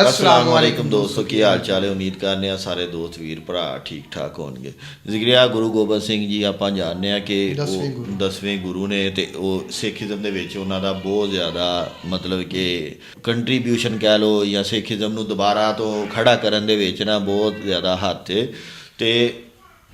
ਅਸਲਾਮ ਵਾਲੇਕੁਮ ਦੋਸਤੋ ਕੀ ਹਾਲ ਚਾਲ ਹੈ ਉਮੀਦ ਕਰਨੇ ਆ ਸਾਰੇ ਦੋਸਤ ਵੀਰ ਭਰਾ ਠੀਕ ਠਾਕ ਹੋਣਗੇ ਜ਼ਿਕਰਿਆ ਗੁਰੂ ਗੋਬਿੰਦ ਸਿੰਘ ਜੀ ਆਪਾਂ ਜਾਣਦੇ ਆ ਕਿ ਉਹ 10ਵੇਂ ਗੁਰੂ ਨੇ ਤੇ ਉਹ ਸਿੱਖੀਜ਼ਮ ਦੇ ਵਿੱਚ ਉਹਨਾਂ ਦਾ ਬਹੁਤ ਜ਼ਿਆਦਾ ਮਤਲਬ ਕਿ ਕੰਟਰੀਬਿਊਸ਼ਨ ਕਹਿ ਲੋ ਜਾਂ ਸਿੱਖੀਜ਼ਮ ਨੂੰ ਦੁਬਾਰਾ ਤੋਂ ਖੜਾ ਕਰਨ ਦੇ ਵਿੱਚ ਨਾ ਬਹੁਤ ਜ਼ਿਆਦਾ ਹੱਥ ਤੇ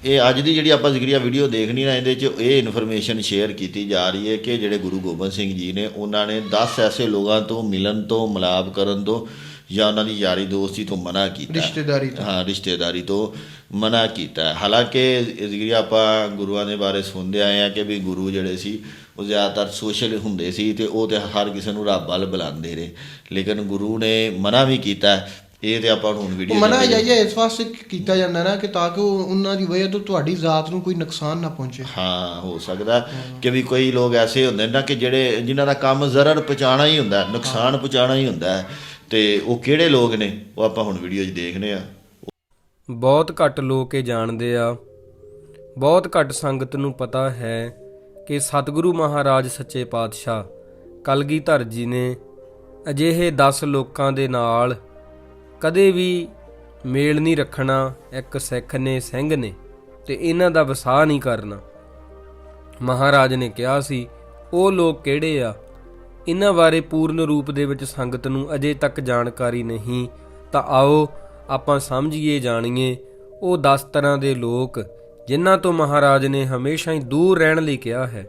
ਇਹ ਅੱਜ ਦੀ ਜਿਹੜੀ ਆਪਾਂ ਜ਼ਿਕਰੀਆ ਵੀਡੀਓ ਦੇਖਣੀ ਨਾ ਇਹਦੇ 'ਚ ਇਹ ਇਨਫੋਰਮੇਸ਼ਨ ਸ਼ੇਅਰ ਕੀਤੀ ਜਾ ਰਹੀ ਹੈ ਕਿ ਜਿਹੜੇ ਗੁਰੂ ਗੋਬਿੰਦ ਸਿੰਘ ਜੀ ਨੇ ਉਹਨਾਂ ਨੇ 10 ਐਸੇ ਲੋਕਾਂ ਤੋਂ ਮਿਲਣ ਤੋਂ ਮਿਲਾਪ ਕਰਨ ਤੋਂ ਜਾਂ ਉਹਨਾਂ ਦੀ ਯਾਰੀ ਦੋਸਤੀ ਤੋਂ ਮਨਾ ਕੀਤਾ ਰਿਸ਼ਤੇਦਾਰੀ ਤੋਂ। ਹਾਂ ਰਿਸ਼ਤੇਦਾਰੀ ਤੋਂ ਮਨਾ ਕੀਤਾ। ਹਾਲਾਂਕਿ ਜ਼ਿਕਰੀਆ ਆਪਾਂ ਗੁਰੂਆਂ ਦੇ ਬਾਰੇ ਸੁਣਦੇ ਆਏ ਆ ਕਿ ਵੀ ਗੁਰੂ ਜਿਹੜੇ ਸੀ ਉਹ ਜ਼ਿਆਦਾਤਰ ਸੋਸ਼ਲ ਹੁੰਦੇ ਸੀ ਤੇ ਉਹ ਤੇ ਹਰ ਕਿਸੇ ਨੂੰ ਰੱਬ ਵੱਲ ਬੁਲਾਉਂਦੇ ਰਹੇ ਲੇਕਿਨ ਗੁਰੂ ਨੇ ਮਨਾ ਵੀ ਕੀਤਾ। ਇਹ ਤੇ ਆਪਾਂ ਹੁਣ ਵੀਡੀਓ ਮਨਾ ਜਾਈਏ ਇਸ ਵਾਸਤੇ ਕੀਤਾ ਜਾਂਦਾ ਨਾ ਕਿ ਤਾਂ ਕਿ ਉਹ ਉਹਨਾਂ ਦੀ ਵਜ੍ਹਾ ਤੋਂ ਤੁਹਾਡੀ ਜ਼ਾਤ ਨੂੰ ਕੋਈ ਨੁਕਸਾਨ ਨਾ ਪਹੁੰਚੇ ਹਾਂ ਹੋ ਸਕਦਾ ਕਿ ਵੀ ਕੋਈ ਲੋਕ ਐਸੇ ਹੁੰਦੇ ਨੇ ਕਿ ਜਿਹੜੇ ਜਿਨ੍ਹਾਂ ਦਾ ਕੰਮ ਜ਼ਰਰ ਪਹੁੰਚਾਉਣਾ ਹੀ ਹੁੰਦਾ ਨੁਕਸਾਨ ਪਹੁੰਚਾਉਣਾ ਹੀ ਹੁੰਦਾ ਹੈ ਤੇ ਉਹ ਕਿਹੜੇ ਲੋਕ ਨੇ, ਉਹ ਆਪਾਂ ਹੁਣ ਵੀਡੀਓ 'ਚ ਦੇਖਨੇ ਆ ਬਹੁਤ ਘੱਟ ਲੋਕ ਇਹ ਜਾਣਦੇ ਆ। ਬਹੁਤ ਘੱਟ ਸੰਗਤ ਨੂੰ ਪਤਾ ਹੈ ਕਿ ਸਤਿਗੁਰੂ ਮਹਾਰਾਜ ਸੱਚੇ ਪਾਤਸ਼ਾਹ ਕਲਗੀਧਰ ਜੀ ਨੇ ਅਜਿਹੇ 10 ਲੋਕਾਂ ਦੇ ਨਾਲ ਕਦੇ ਵੀ ਮੇਲ ਨਹੀਂ ਰੱਖਣਾ, ਇੱਕ ਸਿੱਖ ਨੇ, ਸਿੰਘ ਨੇ ਤੇ ਇਹਨਾਂ ਦਾ ਵਸਾਹ ਨਹੀਂ ਕਰਨਾ। ਮਹਾਰਾਜ ਨੇ ਕਿਹਾ ਸੀ, ਉਹ ਲੋਕ ਕਿਹੜੇ ਆ? ਇਹਨਾਂ ਬਾਰੇ ਪੂਰਨ ਰੂਪ ਦੇ ਵਿੱਚ ਸੰਗਤ ਨੂੰ ਅਜੇ ਤੱਕ ਜਾਣਕਾਰੀ ਨਹੀਂ, ਤਾਂ ਆਓ ਆਪਾਂ ਸਮਝੀਏ, ਜਾਣੀਏ, ਉਹ 10 ਤਰ੍ਹਾਂ ਦੇ ਲੋਕ ਜਿਨ੍ਹਾਂ ਤੋਂ ਮਹਾਰਾਜ ਨੇ ਹਮੇਸ਼ਾ ਹੀ ਦੂਰ ਰਹਿਣ ਲਈ ਕਿਹਾ ਹੈ।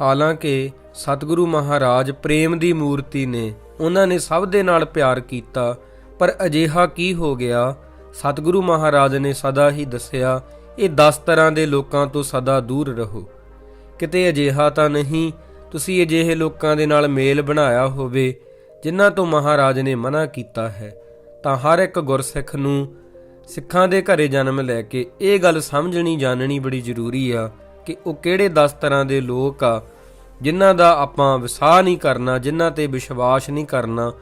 ਹਾਲਾਂਕਿ ਸਤਿਗੁਰੂ ਮਹਾਰਾਜ ਪ੍ਰੇਮ ਦੀ ਮੂਰਤੀ ਨੇ ਉਹਨਾਂ ਨੇ ਸਭ ਦੇ ਨਾਲ ਪਿਆਰ ਕੀਤਾ, ਪਰ ਅਜਿਹਾ ਕੀ ਹੋ ਗਿਆ? ਸਤਿਗੁਰੂ ਮਹਾਰਾਜ ਨੇ ਸਦਾ ਹੀ ਦੱਸਿਆ, ਇਹ 10 ਤਰ੍ਹਾਂ ਦੇ ਲੋਕਾਂ ਤੋਂ ਸਦਾ ਦੂਰ ਰਹੋ। ਕਿਤੇ ਅਜਿਹਾ ਤਾਂ ਨਹੀਂ ਤੁਸੀਂ ਅਜਿਹੇ ਲੋਕਾਂ ਦੇ ਨਾਲ ਮੇਲ ਬਣਾਇਆ ਹੋਵੇ, ਜਿਨ੍ਹਾਂ ਤੋਂ ਮਹਾਰਾਜ ਨੇ ਮਨਾ ਕੀਤਾ ਹੈ, ਤਾਂ ਹਰ ਇੱਕ ਗੁਰਸਿੱਖ ਨੂੰ ਸਿੱਖਾਂ ਦੇ ਘਰੇ ਜਨਮ ਲੈ ਕੇ ਇਹ ਗੱਲ ਸਮਝਣੀ ਜਾਣਨੀ ਬੜੀ ਜ਼ਰੂਰੀ ਆ ਕਿ ਉਹ ਕਿਹੜੇ 10 ਤਰ੍ਹਾਂ ਦੇ ਲੋਕ ਆ, ਜਿਨ੍ਹਾਂ ਦਾ ਆਪਾਂ ਵਿਸਾਹ ਨਹੀਂ ਕਰਨਾ, ਜਿਨ੍ਹਾਂ ਤੇ ਵਿਸ਼ਵਾਸ ਨਹੀਂ ਕਰਨਾ,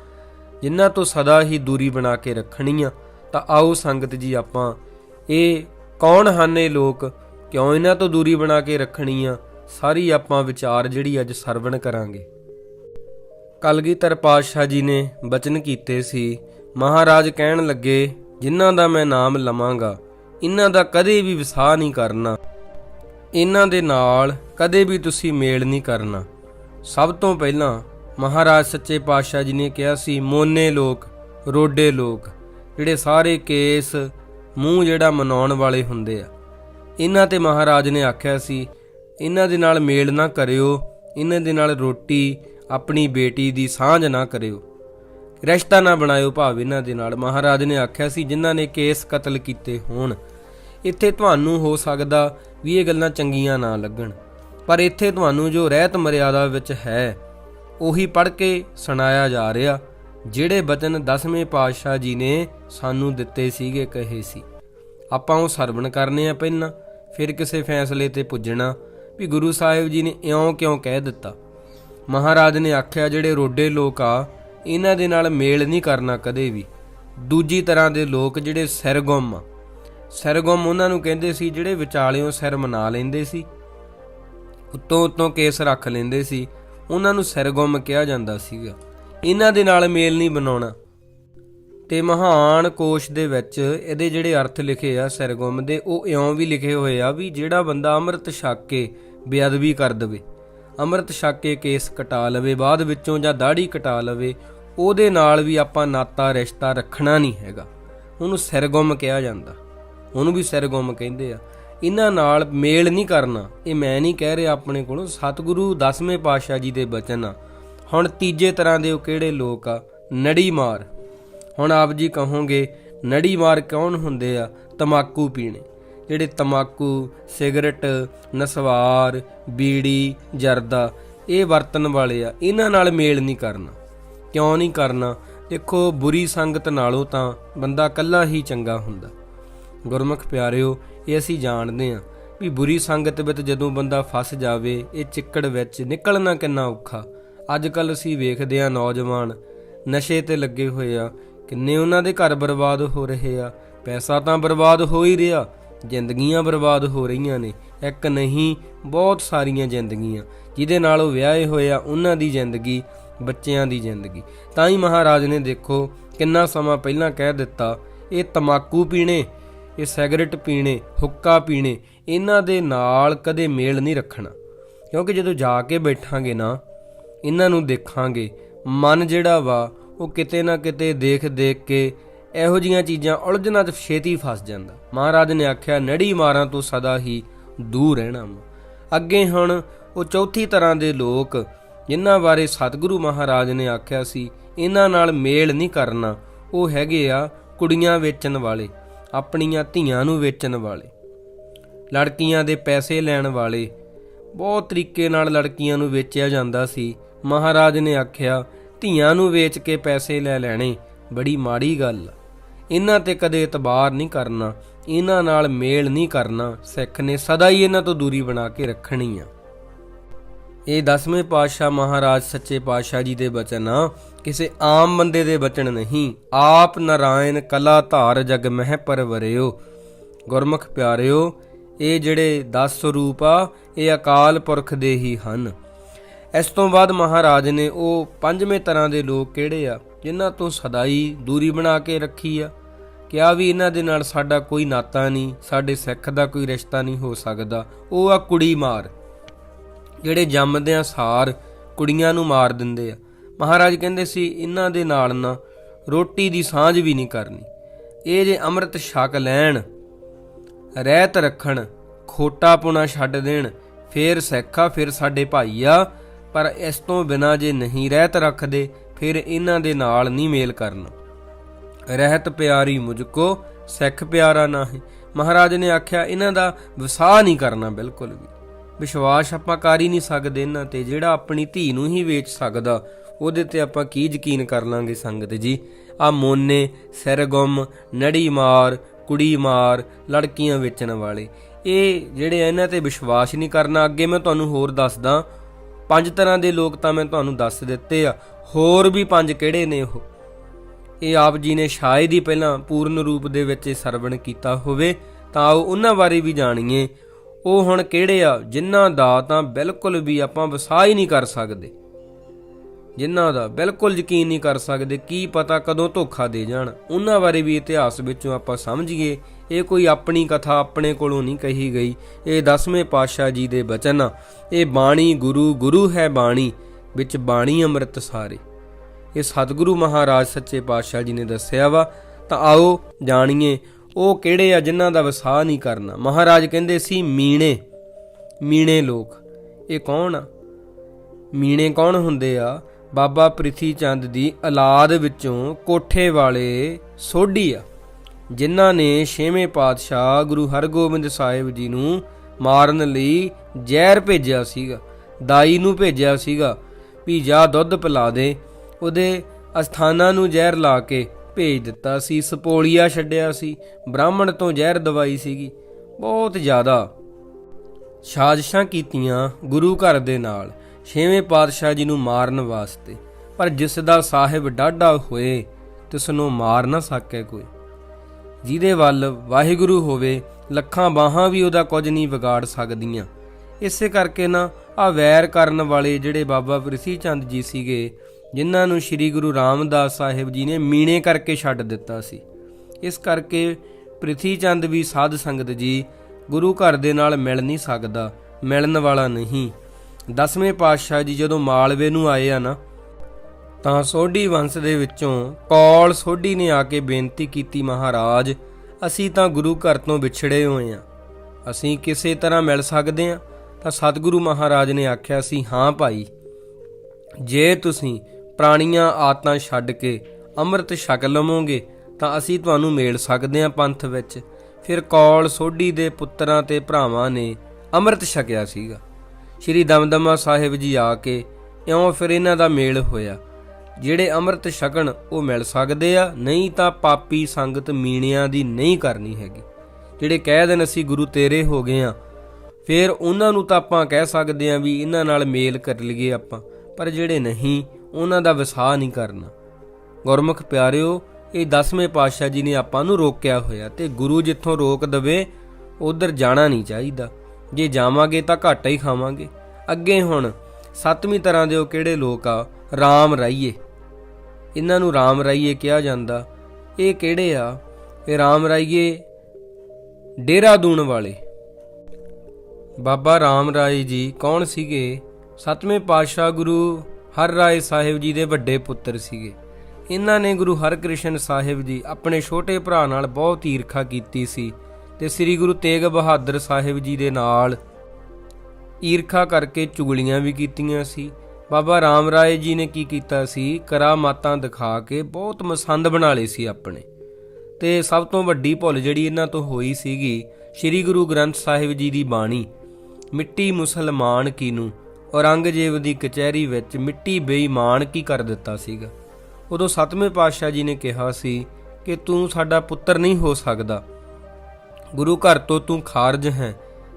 ਜਿਨ੍ਹਾਂ ਤੋਂ ਸਦਾ ਹੀ ਦੂਰੀ ਬਣਾ ਕੇ ਰੱਖਣੀ ਆ। ਤਾਂ ਆਓ ਸੰਗਤ ਜੀ, ਆਪਾਂ ਇਹ ਕੌਣ ਹਨ ਇਹ ਲੋਕ, ਕਿਉਂ ਇਹਨਾਂ ਤੋਂ ਦੂਰੀ ਬਣਾ ਕੇ ਰੱਖਣੀ ਆ? ਸਾਰੀ ਆਪਾਂ ਵਿਚਾਰ ਜਿਹੜੀ ਅੱਜ ਸਰਵਣ ਕਰਾਂਗੇ। ਕਲਗੀਧਰ ਪਾਤਸ਼ਾਹ ਜੀ ਨੇ ਬਚਨ ਕੀਤੇ ਸੀ, ਮਹਾਰਾਜ ਕਹਿਣ ਲੱਗੇ, ਜਿਨ੍ਹਾਂ ਦਾ ਮੈਂ ਨਾਮ ਲਵਾਂਗਾ ਇਹਨਾਂ ਦਾ ਕਦੇ ਵੀ ਵਿਸਾਹ ਨਹੀਂ ਕਰਨਾ। ਇਹਨਾਂ ਦੇ ਨਾਲ ਕਦੇ ਵੀ ਤੁਸੀਂ ਮੇਲ ਨਹੀਂ ਕਰਨਾ। ਸਭ ਤੋਂ ਪਹਿਲਾਂ ਮਹਾਰਾਜ ਸੱਚੇ ਪਾਤਸ਼ਾਹ ਜੀ ਨੇ ਕਿਹਾ ਸੀ, ਮੋਨੇ ਲੋਕ, ਰੋਡੇ ਲੋਕ, ਜਿਹੜੇ ਸਾਰੇ ਕੇਸ ਮੂੰਹ ਜਿਹੜਾ ਮਨਾਉਣ ਵਾਲੇ ਹੁੰਦੇ ਆ। ਇਹਨਾਂ ਤੇ ਮਹਾਰਾਜ ਨੇ ਆਖਿਆ ਸੀ ਇਹਨਾਂ ਦੇ ਨਾਲ ਮੇਲ ਨਾ ਕਰਿਓ, ਇਹਨਾਂ ਦੇ ਨਾਲ ਰੋਟੀ ਆਪਣੀ ਬੇਟੀ ਦੀ ਸਾਂਝ ਨਾ ਕਰਿਓ। ਰਿਸ਼ਤਾ ਨਾ ਬਣਾਇਓ ਭਾਵ ਇਹਨਾਂ ਦੇ ਨਾਲ। ਮਹਾਰਾਜ ਨੇ ਆਖਿਆ ਸੀ, ਜਿਨ੍ਹਾਂ ਨੇ ਕੇਸ ਕਤਲ ਕੀਤੇ ਹੋਣ, ਇੱਥੇ ਤੁਹਾਨੂੰ ਹੋ ਸਕਦਾ ਵੀ ਇਹ ਗੱਲਾਂ ਚੰਗੀਆਂ ਨਾ ਲੱਗਣ। ਪਰ ਇੱਥੇ ਤੁਹਾਨੂੰ ਜੋ ਰਹਿਤ ਮਰਿਆਦਾ ਵਿੱਚ ਹੈ, ਉਹੀ ਪੜ੍ਹ ਕੇ ਸੁਣਾਇਆ ਜਾ ਰਿਹਾ, ਜਿਹੜੇ ਬਚਨ ਦਸਵੇਂ ਪਾਤਸ਼ਾਹ ਜੀ ਨੇ ਸਾਨੂੰ ਦਿੱਤੇ ਸੀਗੇ ਕਹੇ ਸੀ। ਆਪਾਂ ਉਹ ਸਰਵਣ ਕਰਨੇ ਆ ਪਹਿਲਾਂ, ਫਿਰ ਕਿਸੇ ਫੈਸਲੇ ਤੇ ਪੁੱਜਣਾ। ਵੀ ਗੁਰੂ ਸਾਹਿਬ ਜੀ ਨੇ ਇਉਂ ਕਿਉਂ ਕਹਿ ਦਿੱਤਾ? ਮਹਾਰਾਜ ਨੇ ਆਖਿਆ, ਜਿਹੜੇ ਰੋਡੇ ਲੋਕ ਆ, ਇਹਨਾਂ ਦੇ ਨਾਲ ਮੇਲ ਨਹੀਂ ਕਰਨਾ ਕਦੇ ਵੀ। ਦੂਜੀ ਤਰ੍ਹਾਂ ਦੇ ਲੋਕ ਜਿਹੜੇ ਸਿਰਗੁੰਮ ਆ। ਸਿਰਗੁੰਮ ਉਹਨਾਂ ਨੂੰ ਕਹਿੰਦੇ ਸੀ, ਜਿਹੜੇ ਵਿਚਾਲਿਓਂ ਸਿਰ ਮਨਾ ਲੈਂਦੇ ਸੀ। ਉੱਤੋਂ ਉੱਤੋਂ ਕੇਸ ਰੱਖ ਲੈਂਦੇ ਸੀ। ਉਹਨਾਂ ਨੂੰ ਸਿਰਗੁੰਮ ਕਿਹਾ ਜਾਂਦਾ ਸੀਗਾ। ਇਹਨਾਂ ਦੇ ਨਾਲ ਮੇਲ ਨਹੀਂ ਬਣਾਉਣਾ। ਤੇ ਮਹਾਨ ਕੋਸ਼ ਦੇ ਵਿੱਚ ਇਹਦੇ ਜਿਹੜੇ ਅਰਥ ਲਿਖੇ ਆ ਸਿਰਗੁੰਮ ਦੇ, ਉਹ ਇਉਂ ਵੀ ਲਿਖੇ ਹੋਏ ਆ ਵੀ ਜਿਹੜਾ ਬੰਦਾ ਅੰਮ੍ਰਿਤ ਛਕ ਕੇ ਬੇਅਦਬੀ ਕਰ ਦਵੇ, ਅੰਮ੍ਰਿਤ ਛਕ ਕੇ ਕੇਸ ਕਟਾ ਲਵੇ, ਬਾਅਦ ਵਿੱਚੋਂ ਜਾਂ ਦਾੜੀ ਕਟਾ ਲਵੇ, ਉਹਦੇ ਨਾਲ ਵੀ ਆਪਾਂ ਨਾਤਾ ਰਿਸ਼ਤਾ ਰੱਖਣਾ ਨਹੀਂ ਹੈਗਾ। ਉਹਨੂੰ ਸਿਰਗੁੰਮ ਕਿਹਾ ਜਾਂਦਾ। ਉਹਨੂੰ ਵੀ ਸਿਰਗੁੰਮ ਕਹਿੰਦੇ ਆ। ਇਹਨਾਂ ਨਾਲ ਮੇਲ ਨਹੀਂ ਕਰਨਾ। ਇਹ ਮੈਂ ਨਹੀਂ ਕਹਿ ਰਿਹਾ ਆਪਣੇ ਕੋਲੋਂ, ਸਤਿਗੁਰੂ ਦਸਵੇਂ ਪਾਤਸ਼ਾਹ ਜੀ ਦੇ ਬਚਨ ਆ। ਹੁਣ ਤੀਜੇ ਤਰ੍ਹਾਂ ਦੇ ਉਹ ਕਿਹੜੇ ਲੋਕ ਆ? ਨੜੀ ਮਾਰ। ਹੁਣ ਆਪ ਜੀ ਕਹੋਗੇ, ਨੜੀ ਮਾਰ ਕੌਣ ਹੁੰਦੇ ਆ? ਤਮਾਕੂ ਪੀਣੇ। ਜਿਹੜੇ ਤਮਾਕੂ, ਸਿਗਰਟ, ਨਸਵਾਰ, ਬੀੜੀ, ਜਰਦਾ, ਇਹ ਵਰਤਨ ਵਾਲੇ ਆ, ਇਹਨਾਂ ਨਾਲ ਮੇਲ ਨਹੀਂ ਕਰਨਾ। ਕਿਉਂ ਨਹੀਂ ਕਰਨਾ? ਦੇਖੋ, ਬੁਰੀ ਸੰਗਤ ਨਾਲੋਂ ਤਾਂ ਬੰਦਾ ਇਕੱਲਾ ਹੀ ਚੰਗਾ ਹੁੰਦਾ। ਗੁਰਮੁਖ ਪਿਆਰਿਓ, ਇਹ ਅਸੀਂ ਜਾਣਦੇ ਹਾਂ ਵੀ ਬੁਰੀ ਸੰਗਤ ਵਿੱਚ ਜਦੋਂ ਬੰਦਾ ਫਸ ਜਾਵੇ, ਇਹ ਚਿੱਕੜ ਵਿੱਚ ਨਿਕਲਣਾ ਕਿੰਨਾ ਔਖਾ। ਅੱਜ ਕੱਲ ਅਸੀਂ ਵੇਖਦੇ ਹਾਂ ਨੌਜਵਾਨ ਨਸ਼ੇ ਤੇ ਲੱਗੇ ਹੋਏ ਆ ਕਿੰਨੇ ਉਹਨਾਂ ਦੇ ਘਰ ਬਰਬਾਦ ਹੋ ਰਹੇ ਆ? ਪੈਸਾ ਤਾਂ ਬਰਬਾਦ ਹੋ ਹੀ ਰਿਹਾ। ਜ਼ਿੰਦਗੀਆਂ ਬਰਬਾਦ ਹੋ ਰਹੀਆਂ ਨੇ। ਇੱਕ ਨਹੀਂ, ਬਹੁਤ ਸਾਰੀਆਂ ਜ਼ਿੰਦਗੀਆਂ। ਜਿਹਦੇ ਨਾਲ ਉਹ ਵਿਆਹੇ ਹੋਏ ਆ, ਉਹਨਾਂ ਦੀ ਜ਼ਿੰਦਗੀ, ਬੱਚਿਆਂ ਦੀ ਜ਼ਿੰਦਗੀ। ਤਾਂ ਹੀ ਮਹਾਰਾਜ ਨੇ ਦੇਖੋ, ਕਿੰਨਾ ਸਮਾਂ ਪਹਿਲਾਂ ਕਹਿ ਦਿੱਤਾ, ਇਹ ਤਮਾਕੂ ਪੀਣੇ, ਇਹ ਸਿਗਰਟ ਪੀਣੇ, ਹੁੱਕਾ ਪੀਣੇ, ਇਹਨਾਂ ਦੇ ਨਾਲ ਕਦੇ ਮੇਲ ਨਹੀਂ ਰੱਖਣਾ। ਕਿਉਂਕਿ ਜਦੋਂ ਜਾ ਕੇ ਬੈਠਾਂਗੇ ਨਾ, ਇਹਨਾਂ ਨੂੰ ਦੇਖਾਂਗੇ, ਮਨ ਜਿਹੜਾ ਵਾ ਉਹ ਕਿਤੇ ਨਾ ਕਿਤੇ ਦੇਖ ਦੇਖ ਕੇ ਇਹੋ ਜੀਆਂ ਚੀਜ਼ਾਂ ਉਲਝਣਾਂ 'ਚ ਛੇਤੀ ਫਸ ਜਾਂਦਾ। ਮਹਾਰਾਜ ਨੇ ਆਖਿਆ, ਨੜੀ ਮਾਰਾਂ ਤੋਂ ਸਦਾ ਹੀ ਦੂਰ ਰਹਿਣਾ ਵਾ। ਅੱਗੇ ਹੁਣ ਉਹ ਚੌਥੀ ਤਰ੍ਹਾਂ ਦੇ ਲੋਕ ਜਿਨ੍ਹਾਂ ਬਾਰੇ ਸਤਿਗੁਰੂ ਮਹਾਰਾਜ ਨੇ ਆਖਿਆ ਸੀ, ਇਹਨਾਂ ਨਾਲ ਮੇਲ ਨਹੀਂ ਕਰਨਾ। ਉਹ ਹੈਗੇ ਆ ਕੁੜੀਆਂ ਵੇਚਣ ਵਾਲੇ, ਆਪਣੀਆਂ ਧੀਆਂ ਨੂੰ ਵੇਚਣ ਵਾਲੇ। ਲੜਕੀਆਂ ਦੇ ਪੈਸੇ ਲੈਣ ਵਾਲੇ। ਬਹੁਤ ਤਰੀਕੇ ਨਾਲ ਲੜਕੀਆਂ ਨੂੰ ਵੇਚਿਆ ਜਾਂਦਾ ਸੀ। ਮਹਾਰਾਜ ਨੇ ਆਖਿਆ ਧੀਆਂ ਨੂੰ ਵੇਚ ਕੇ ਪੈਸੇ ਲੈ ਲੈਣੇ, ਬੜੀ ਮਾੜੀ ਗੱਲ। ਇਹਨਾਂ ਤੇ ਕਦੇ ਇਤਬਾਰ ਨਹੀਂ ਕਰਨਾ, ਇਹਨਾਂ ਨਾਲ ਮੇਲ ਨਹੀਂ ਕਰਨਾ, ਸਿੱਖ ਨੇ ਸਦਾ ਹੀ ਇਹਨਾਂ ਤੋਂ ਦੂਰੀ ਬਣਾ ਕੇ ਰੱਖਣੀ ਆ। ਇਹ ਦਸਵੇਂ ਪਾਤਸ਼ਾਹ ਮਹਾਰਾਜ ਸੱਚੇ ਪਾਤਸ਼ਾਹ ਜੀ ਦੇ ਬਚਨ ਆ, ਕਿਸੇ ਆਮ ਬੰਦੇ ਦੇ ਬਚਨ ਨਹੀਂ। ਆਪ ਨਾਰਾਇਣ ਕਲਾ ਧਾਰ ਜਗ ਮਹਿ ਪਰਵਰਿਓ ਗੁਰਮੁਖ ਪਿਆਰਿਓ, ਇਹ ਜਿਹੜੇ 10 ਸਰੂਪ ਆ, ਇਹ ਅਕਾਲ ਪੁਰਖ ਦੇ ਹੀ ਹਨ। ਇਸ ਤੋਂ ਬਾਅਦ ਮਹਾਰਾਜ ਨੇ ਉਹ ਪੰਜਵੇਂ ਤਰ੍ਹਾਂ ਦੇ ਲੋਕ ਕਿਹੜੇ ਆ? ਜਿਨ੍ਹਾਂ ਤੋਂ ਸਦਾਈ ਦੂਰੀ ਬਣਾ ਕੇ ਰੱਖੀ ਆ। ਕਿਹਾ ਵੀ ਇਹਨਾਂ ਦੇ ਨਾਲ ਸਾਡਾ ਕੋਈ ਨਾਤਾ ਨਹੀਂ, ਸਾਡੇ ਸਿੱਖ ਦਾ ਕੋਈ ਰਿਸ਼ਤਾ ਨਹੀਂ ਹੋ ਸਕਦਾ। ਉਹ ਆ ਕੁੜੀ ਮਾਰ। ਜਿਹੜੇ ਜੰਮਦਿਆਂ ਸਾਰ ਕੁੜੀਆਂ ਨੂੰ ਮਾਰ ਦਿੰਦੇ ਆ। ਮਹਾਰਾਜ ਕਹਿੰਦੇ ਸੀ, ਇਹਨਾਂ ਦੇ ਨਾਲ ਨਾ ਰੋਟੀ ਦੀ ਸਾਂਝ ਵੀ ਨਹੀਂ ਕਰਨੀ। ਇਹ ਜੇ ਅੰਮ੍ਰਿਤ ਛਕ ਲੈਣ, ਰਹਿਤ ਰੱਖਣ, ਖੋਟਾ ਪੁਣਾ ਛੱਡ ਦੇਣ, ਫੇਰ ਸਿੱਖਾ ਫਿਰ ਸਾਡੇ ਭਾਈ ਆ ਪਰ ਇਸ ਤੋਂ ਬਿਨਾ ਜੇ ਨਹੀਂ ਰਹਿਤ ਰੱਖਦੇ, ਫਿਰ ਇਹਨਾਂ ਦੇ ਨਾਲ ਨਹੀਂ ਮੇਲ ਕਰਨਾ। ਰਹਿਤ ਪਿਆਰੀ ਮੁਝਕੋ, ਸਿੱਖ ਪਿਆਰਾ ਨਾ ਨਾਹੀਂ। ਮਹਾਰਾਜ ਨੇ ਆਖਿਆ, ਇਹਨਾਂ ਦਾ ਵਿਸਾਹ ਨਹੀਂ ਕਰਨਾ ਬਿਲਕੁਲ ਵੀ। ਵਿਸ਼ਵਾਸ ਆਪਾਂ ਕਰ ਹੀ ਨਹੀਂ ਸਕਦੇ ਇਹਨਾਂ ਤੇ, ਜਿਹੜਾ ਆਪਣੀ ਧੀ ਨੂੰ ਹੀ ਵੇਚ ਸਕਦਾ, ਉਹਦੇ ਤੇ ਆਪਾਂ ਕੀ ਯਕੀਨ ਕਰ ਲਾਂਗੇ ਸੰਗਤ ਜੀ? ਆ ਮੋਨੇ, ਸਿਰਗੁੰਮ, ਨੜੀ ਮਾਰ, ਕੁੜੀ ਮਾਰ, ਲੜਕੀਆਂ ਵੇਚਣ ਵਾਲੇ। ਇਹ ਜਿਹੜੇ ਇਹਨਾਂ ਤੇ ਵਿਸ਼ਵਾਸ ਨਹੀਂ ਕਰਨਾ। ਅੱਗੇ ਮੈਂ ਤੁਹਾਨੂੰ ਹੋਰ ਦੱਸਦਾ ਪੰਜ ਤਰ੍ਹਾਂ ਦੇ ਲੋਕ ਤਾਂ ਮੈਂ ਤੁਹਾਨੂੰ ਦੱਸ ਦਿੱਤੇ ਆ। ਹੋਰ ਵੀ ਪੰਜ ਕਿਹੜੇ ਨੇ ਉਹ? ਇਹ ਆਪ ਜੀ ਨੇ ਸ਼ਾਇਦ ਹੀ ਪਹਿਲਾਂ ਪੂਰਨ ਰੂਪ ਦੇ ਵਿੱਚ ਇਹ ਸਰਵਣ ਕੀਤਾ ਹੋਵੇ, ਤਾਂ ਆਓ ਉਹਨਾਂ ਬਾਰੇ ਵੀ ਜਾਣੀਏ। ਉਹ ਹੁਣ ਕਿਹੜੇ ਆ? ਜਿਨ੍ਹਾਂ ਦਾ ਤਾਂ ਬਿਲਕੁਲ ਵੀ ਆਪਾਂ ਵਸਾ ਹੀ ਨਹੀਂ ਕਰ ਸਕਦੇ। ਜਿਨ੍ਹਾਂ ਦਾ ਬਿਲਕੁਲ ਯਕੀਨ ਨਹੀਂ ਕਰ ਸਕਦੇ ਕੀ ਪਤਾ ਕਦੋਂ ਧੋਖਾ ਦੇ ਜਾਣ। ਉਹਨਾਂ ਬਾਰੇ ਵੀ ਇਤਿਹਾਸ ਵਿੱਚੋਂ ਆਪਾਂ ਸਮਝੀਏ, ਇਹ ਕੋਈ ਆਪਣੀ ਕਥਾ ਆਪਣੇ ਕੋਲੋਂ ਨਹੀਂ ਕਹੀ ਗਈ। ਇਹ ਦਸਵੇਂ ਪਾਤਸ਼ਾਹ ਜੀ ਦੇ ਬਚਨ ਆ। ਇਹ ਬਾਣੀ ਗੁਰੂ ਗੁਰੂ ਹੈ ਬਾਣੀ, ਵਿੱਚ ਬਾਣੀ ਅੰਮ੍ਰਿਤ ਸਾਰੇ। ਇਹ ਸਤਿਗੁਰੂ ਮਹਾਰਾਜ ਸੱਚੇ ਪਾਤਸ਼ਾਹ ਜੀ ਨੇ ਦੱਸਿਆ ਵਾ, ਤਾਂ ਆਓ ਜਾਣੀਏ, ਉਹ ਕਿਹੜੇ ਆ ਜਿਨ੍ਹਾਂ ਦਾ ਵਸਾ ਨਹੀਂ ਕਰਨਾ। ਮਹਾਰਾਜ ਕਹਿੰਦੇ ਸੀ, ਮੀਣੇ ਮੀਣੇ ਲੋਕ। ਇਹ ਕੌਣ ਆ? ਮੀਣੇ ਕੌਣ ਹੁੰਦੇ ਆ? ਬਾਬਾ ਪ੍ਰਿਥੀ ਚੰਦ ਦੀ ਔਲਾਦ ਵਿੱਚੋਂ ਕੋਠੇ ਵਾਲੇ ਸੋਢੀ ਆ, ਜਿਨ੍ਹਾਂ ਨੇ ਛੇਵੇਂ ਪਾਤਸ਼ਾਹ ਗੁਰੂ ਹਰਗੋਬਿੰਦ ਸਾਹਿਬ ਜੀ ਨੂੰ ਮਾਰਨ ਲਈ ਜ਼ਹਿਰ ਭੇਜਿਆ ਸੀਗਾ, ਦਾਈ ਨੂੰ ਭੇਜਿਆ ਸੀਗਾ, ਵੀ ਜਾ ਦੁੱਧ ਪਿਲਾ ਦੇ। ਉਹਦੇ ਅਸਥਾਨਾਂ ਨੂੰ ਜ਼ਹਿਰ ਲਾ ਕੇ ਭੇਜ ਦਿੱਤਾ ਸੀ, ਸਪੋਲੀਆ ਛੱਡਿਆ ਸੀ, ਬ੍ਰਾਹਮਣ ਤੋਂ ਜ਼ਹਿਰ ਦਵਾਈ ਸੀਗੀ। ਬਹੁਤ ਜ਼ਿਆਦਾ ਸਾਜ਼ਿਸ਼ਾਂ ਕੀਤੀਆਂ ਗੁਰੂ ਘਰ ਦੇ ਨਾਲ। ਛੇਵੇਂ ਪਾਤਸ਼ਾਹ ਜੀ ਨੂੰ ਮਾਰਨ ਵਾਸਤੇ। ਪਰ ਜਿਸ ਦਾ ਸਾਹਿਬ ਡਾਢਾ ਹੋਏ, ਤਿਸ ਨੂੰ ਮਾਰ ਨਾ ਸਕੇ ਕੋਈ। ਜਿਹਦੇ ਵੱਲ ਵਾਹਿਗੁਰੂ ਹੋਵੇ, ਲੱਖਾਂ ਬਾਹਾਂ ਵੀ ਉਹਦਾ ਕੁਝ ਨਹੀਂ ਵਿਗਾੜ ਸਕਦੀਆਂ। ਇਸੇ ਕਰਕੇ ਨਾ ਆ ਵੈਰ ਕਰਨ ਵਾਲੇ ਜਿਹੜੇ ਬਾਬਾ ਪ੍ਰਿਥੀ ਚੰਦ ਜੀ ਸੀਗੇ, ਜਿਨ੍ਹਾਂ ਨੂੰ ਸ੍ਰੀ ਗੁਰੂ ਰਾਮਦਾਸ ਸਾਹਿਬ ਜੀ ਨੇ ਮੀਣੇ ਕਰਕੇ ਛੱਡ ਦਿੱਤਾ ਸੀ। ਇਸ ਕਰਕੇ ਪ੍ਰਿਥੀ ਚੰਦ ਵੀ ਸਾਧ ਸੰਗਤ ਜੀ ਗੁਰੂ ਘਰ ਦੇ ਨਾਲ ਮਿਲ ਨਹੀਂ ਸਕਦਾ, ਮਿਲਣ ਵਾਲਾ ਨਹੀਂ। ਦਸਵੇਂ ਪਾਤਸ਼ਾਹ ਜੀ ਜਦੋਂ ਮਾਲਵੇ ਨੂੰ ਆਏ ਆ ਨਾ, ਤਾਂ ਸੋਢੀ ਵੰਸ਼ ਦੇ ਵਿੱਚੋਂ ਕੌਲ ਸੋਢੀ ਨੇ ਆ ਕੇ ਬੇਨਤੀ ਕੀਤੀ, ਮਹਾਰਾਜ, ਅਸੀਂ ਤਾਂ ਗੁਰੂ ਘਰ ਤੋਂ ਵਿਛੜੇ ਹੋਏ ਆ। ਅਸੀਂ ਕਿਸੇ ਤਰ੍ਹਾਂ ਮਿਲ ਸਕਦੇ ਆ? ਤਾਂ ਸਤਿਗੁਰੂ ਮਹਾਰਾਜ ਨੇ ਆਖਿਆ ਸੀ ਹਾਂ ਭਾਈ। ਜੇ ਤੁਸੀਂ ਪ੍ਰਾਣੀਆਂ ਆਤਾਂ ਛੱਡ ਕੇ ਅੰਮ੍ਰਿਤ ਛਕ ਲਵੋਗੇ, ਤਾਂ ਅਸੀਂ ਤੁਹਾਨੂੰ ਮੇਲ ਸਕਦੇ ਹਾਂ ਪੰਥ ਵਿੱਚ। ਫਿਰ ਕੌਲ ਸੋਢੀ ਦੇ ਪੁੱਤਰਾਂ ਤੇ ਭਰਾਵਾਂ ਨੇ ਅੰਮ੍ਰਿਤ ਛਕਿਆ ਸੀਗਾ। ਸ਼੍ਰੀ ਦਮਦਮਾ ਸਾਹਿਬ ਜੀ ਆ ਕੇ ਇਉਂ ਫਿਰ ਇਹਨਾਂ ਦਾ ਮੇਲ ਹੋਇਆ। ਜਿਹੜੇ ਅੰਮ੍ਰਿਤ ਛਕਣ ਉਹ ਮਿਲ ਸਕਦੇ ਆ, ਨਹੀਂ ਤਾਂ ਪਾਪੀ ਸੰਗਤ ਮੀਣਿਆਂ ਦੀ ਨਹੀਂ ਕਰਨੀ ਹੈਗੀ। ਜਿਹੜੇ ਕਹਿ ਦੇਣ ਅਸੀਂ ਗੁਰੂ ਤੇਰੇ ਹੋ ਗਏ ਆ, ਫਿਰ ਉਹਨਾਂ ਨੂੰ ਤਾਂ ਆਪਾਂ ਕਹਿ ਸਕਦੇ ਆ ਵੀ ਇਹਨਾਂ ਨਾਲ ਮੇਲ ਕਰ ਲਈਏ ਆਪਾਂ, ਪਰ ਜਿਹੜੇ ਨਹੀਂ, ਉਹਨਾਂ ਦਾ ਵਿਸਾਹ ਨਹੀਂ ਕਰਨਾ। ਗੁਰਮੁਖ ਪਿਆਰਿਓ, ਇਹ ਦਸਵੇਂ ਪਾਤਸ਼ਾਹ ਜੀ ਨੇ ਆਪਾਂ ਨੂੰ ਰੋਕਿਆ ਹੋਇਆ ਤੇ ਗੁਰੂ ਜਿੱਥੋਂ ਰੋਕ ਦਵੇ, ਉਧਰ ਜਾਣਾ ਨਹੀਂ ਚਾਹੀਦਾ। ਜੇ ਜਾਵਾਂਗੇ ਤਾਂ ਘਾਟਾ ਹੀ ਖਾਵਾਂਗੇ। ਅੱਗੇ ਹੁਣ ਸੱਤਵੀਂ ਤਰ੍ਹਾਂ ਦੇ ਉਹ ਕਿਹੜੇ ਲੋਕ ਆ? ਰਾਮ ਰਾਈਏ। ਇਹਨਾਂ ਨੂੰ ਰਾਮ ਰਾਈਏ ਕਿਹਾ ਜਾਂਦਾ। ਇਹ ਕਿਹੜੇ ਆ? ਇਹ ਰਾਮ ਰਾਈਏ ਡੇਰਾ ਦੂਣ ਵਾਲੇ। ਬਾਬਾ ਰਾਮ ਰਾਏ ਜੀ ਕੌਣ ਸੀਗੇ? ਸਤਵੇਂ ਪਾਤਸ਼ਾਹ ਗੁਰੂ ਹਰ ਰਾਏ ਸਾਹਿਬ ਜੀ ਦੇ ਵੱਡੇ ਪੁੱਤਰ ਸੀਗੇ। ਇਹਨਾਂ ਨੇ ਗੁਰੂ ਹਰਕ੍ਰਿਸ਼ਨ ਸਾਹਿਬ ਜੀ ਆਪਣੇ ਛੋਟੇ ਭਰਾ ਨਾਲ ਬਹੁਤ ਈਰਖਾ ਕੀਤੀ ਸੀ। ਤੇ ਸ੍ਰੀ ਗੁਰੂ ਤੇਗ ਬਹਾਦਰ ਸਾਹਿਬ ਜੀ ਦੇ ਨਾਲ ਈਰਖਾ ਕਰਕੇ ਚੁਗਲੀਆਂ ਵੀ ਕੀਤੀਆਂ ਸੀ। ਬਾਬਾ ਰਾਮ ਰਾਏ ਜੀ ਨੇ ਕੀ ਕੀਤਾ ਸੀ? ਕਰਾਮਾਤਾਂ ਦਿਖਾ ਕੇ ਬਹੁਤ ਮਸੰਦ ਬਣਾ ਲਏ ਸੀ ਆਪਣੇ। ਤੇ ਸਭ ਤੋਂ ਵੱਡੀ ਭੁੱਲ ਜਿਹੜੀ ਇਹਨਾਂ ਤੋਂ ਹੋਈ ਸੀਗੀ, ਸ੍ਰੀ ਗੁਰੂ ਗ੍ਰੰਥ ਸਾਹਿਬ ਜੀ ਦੀ ਬਾਣੀ, ਮਿੱਟੀ ਮੁਸਲਮਾਨ ਕੀ ਨੂੰ ਔਰੰਗਜ਼ੇਬ ਦੀ ਕਚਹਿਰੀ ਵਿੱਚ ਮਿੱਟੀ ਬੇਈਮਾਨ ਕੀ ਕਰ ਦਿੱਤਾ ਸੀਗਾ? ਉਦੋਂ ਸਤਵੇਂ ਪਾਤਸ਼ਾਹ ਜੀ ਨੇ ਕਿਹਾ ਸੀ ਕਿ ਤੂੰ ਸਾਡਾ ਪੁੱਤਰ ਨਹੀਂ ਹੋ ਸਕਦਾ। ਗੁਰੂ ਘਰ ਤੋਂ ਤੂੰ ਖਾਰਜ ਹੈ।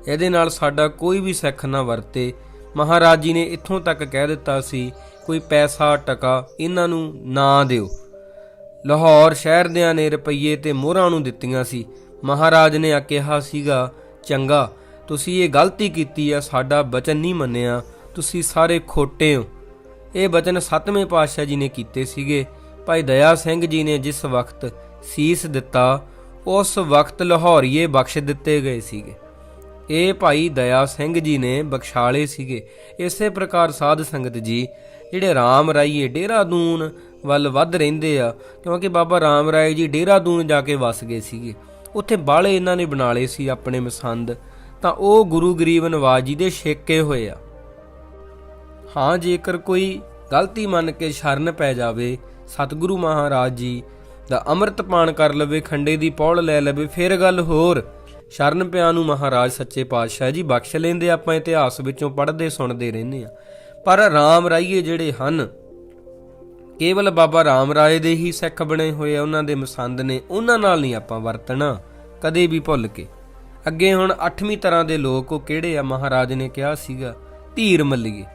ਇਹਦੇ ਨਾਲ ਸਾਡਾ ਕੋਈ ਵੀ ਸਿੱਖ ਨਾ ਵਰਤੇ। ਮਹਾਰਾਜ ਜੀ ਨੇ ਇੱਥੋਂ ਤੱਕ ਕਹਿ ਦਿੱਤਾ ਸੀ, ਕੋਈ ਪੈਸਾ, ਟਕਾ ਇਹਨਾਂ ਨੂੰ ਨਾ ਦਿਓ। ਲਾਹੌਰ ਸ਼ਹਿਰ ਦਿਆਂ ਨੇ ਰੁਪਈਏ ਤੇ ਮੋਹਰਾਂ ਨੂੰ ਦਿੱਤੀਆਂ ਸੀ। ਮਹਾਰਾਜ ਨੇ ਆ ਕਿਹਾ ਸੀਗਾ, ਚੰਗਾ, ਤੁਸੀਂ ਇਹ ਗਲਤੀ ਕੀਤੀ ਆ, ਸਾਡਾ ਬਚਨ ਨਹੀਂ ਮੰਨਿਆ, ਤੁਸੀਂ ਸਾਰੇ ਖੋਟੇ ਹੋ। ਇਹ ਬਚਨ ਸੱਤਵੇਂ ਪਾਤਸ਼ਾਹ ਜੀ ਨੇ ਕੀਤੇ ਸੀਗੇ। ਭਾਈ ਦਇਆ ਸਿੰਘ ਜੀ ਨੇ ਜਿਸ ਵਕਤ ਸੀਸ ਦਿੱਤਾ ਉਸ ਵਕਤ ਲਾਹੌਰੀਏ ਬਖਸ਼ ਦਿੱਤੇ ਗਏ ਸੀਗੇ। ਇਹ ਭਾਈ ਦਇਆ ਸਿੰਘ ਜੀ ਨੇ ਬਖਸ਼ਾਲੇ ਸੀਗੇ। ਇਸੇ ਪ੍ਰਕਾਰ ਸਾਧ ਸੰਗਤ ਜੀ, ਜਿਹੜੇ ਰਾਮ ਰਾਈਏ ਡੇਰਾਦੂਨ ਵੱਲ ਵੱਧ ਰਹਿੰਦੇ ਆ, ਕਿਉਂਕਿ ਬਾਬਾ ਰਾਮ ਰਾਏ ਜੀ ਡੇਰਾਦੂਨ ਜਾ ਕੇ ਵਸ ਗਏ ਸੀਗੇ। ਉੱਥੇ ਬਾਲੇ ਇਹਨਾਂ ਨੇ ਬਣਾ ਲਏ ਸੀ ਆਪਣੇ ਮਸੰਦ। ਤਾਂ ਉਹ ਗੁਰੂ ਗਰੀਬ ਨਵਾਜ ਜੀ ਦੇ ਛੇਕੇ ਹੋਏ ਆ। ਹਾਂ, ਜੇਕਰ ਕੋਈ ਗਲਤੀ ਮੰਨ ਕੇ ਸ਼ਰਨ ਪੈ ਜਾਵੇ, ਸਤਿਗੁਰੂ ਮਹਾਰਾਜ ਜੀ ਦਾ ਅੰਮ੍ਰਿਤ ਪਾਨ ਕਰ ਲਵੇ, ਖੰਡੇ ਦੀ ਪੌੜ ਲੈ ਲਵੇ, ਫਿਰ ਗੱਲ ਹੋਰ। ਸ਼ਰਨ ਪਿਆ ਨੂੰ ਮਹਾਰਾਜ ਸੱਚੇ ਪਾਤਸ਼ਾਹ ਜੀ ਬਖਸ਼ ਲੈਂਦੇ ਆਪਾਂ, ਇਤਿਹਾਸ ਵਿੱਚੋਂ ਪੜ੍ਹਦੇ, ਸੁਣਦੇ ਰਹਿੰਦੇ ਆ ਪਰ ਰਾਮ ਰਾਈਏ ਜਿਹੜੇ ਹਨ, ਕੇਵਲ ਬਾਬਾ ਰਾਮ ਰਾਏ ਦੇ ਹੀ ਸਿੱਖ ਬਣੇ ਹੋਏ ਆ, ਉਹਨਾਂ ਦੇ ਮਸੰਦ ਨੇ, ਉਹਨਾਂ ਨਾਲ ਨਹੀਂ ਆਪਾਂ ਵਰਤਣਾ, ਕਦੇ ਵੀ ਭੁੱਲ ਕੇ। ਅੱਗੇ ਹੁਣ 8ਵੀਂ ਤਰ੍ਹਾਂ ਦੇ ਲੋਕ ਉਹ ਕਿਹੜੇ ਆ, ਮਹਾਰਾਜ ਨੇ ਕਿਹਾ ਸੀਗਾ, ਧੀਰ ਮੱਲੀਏ।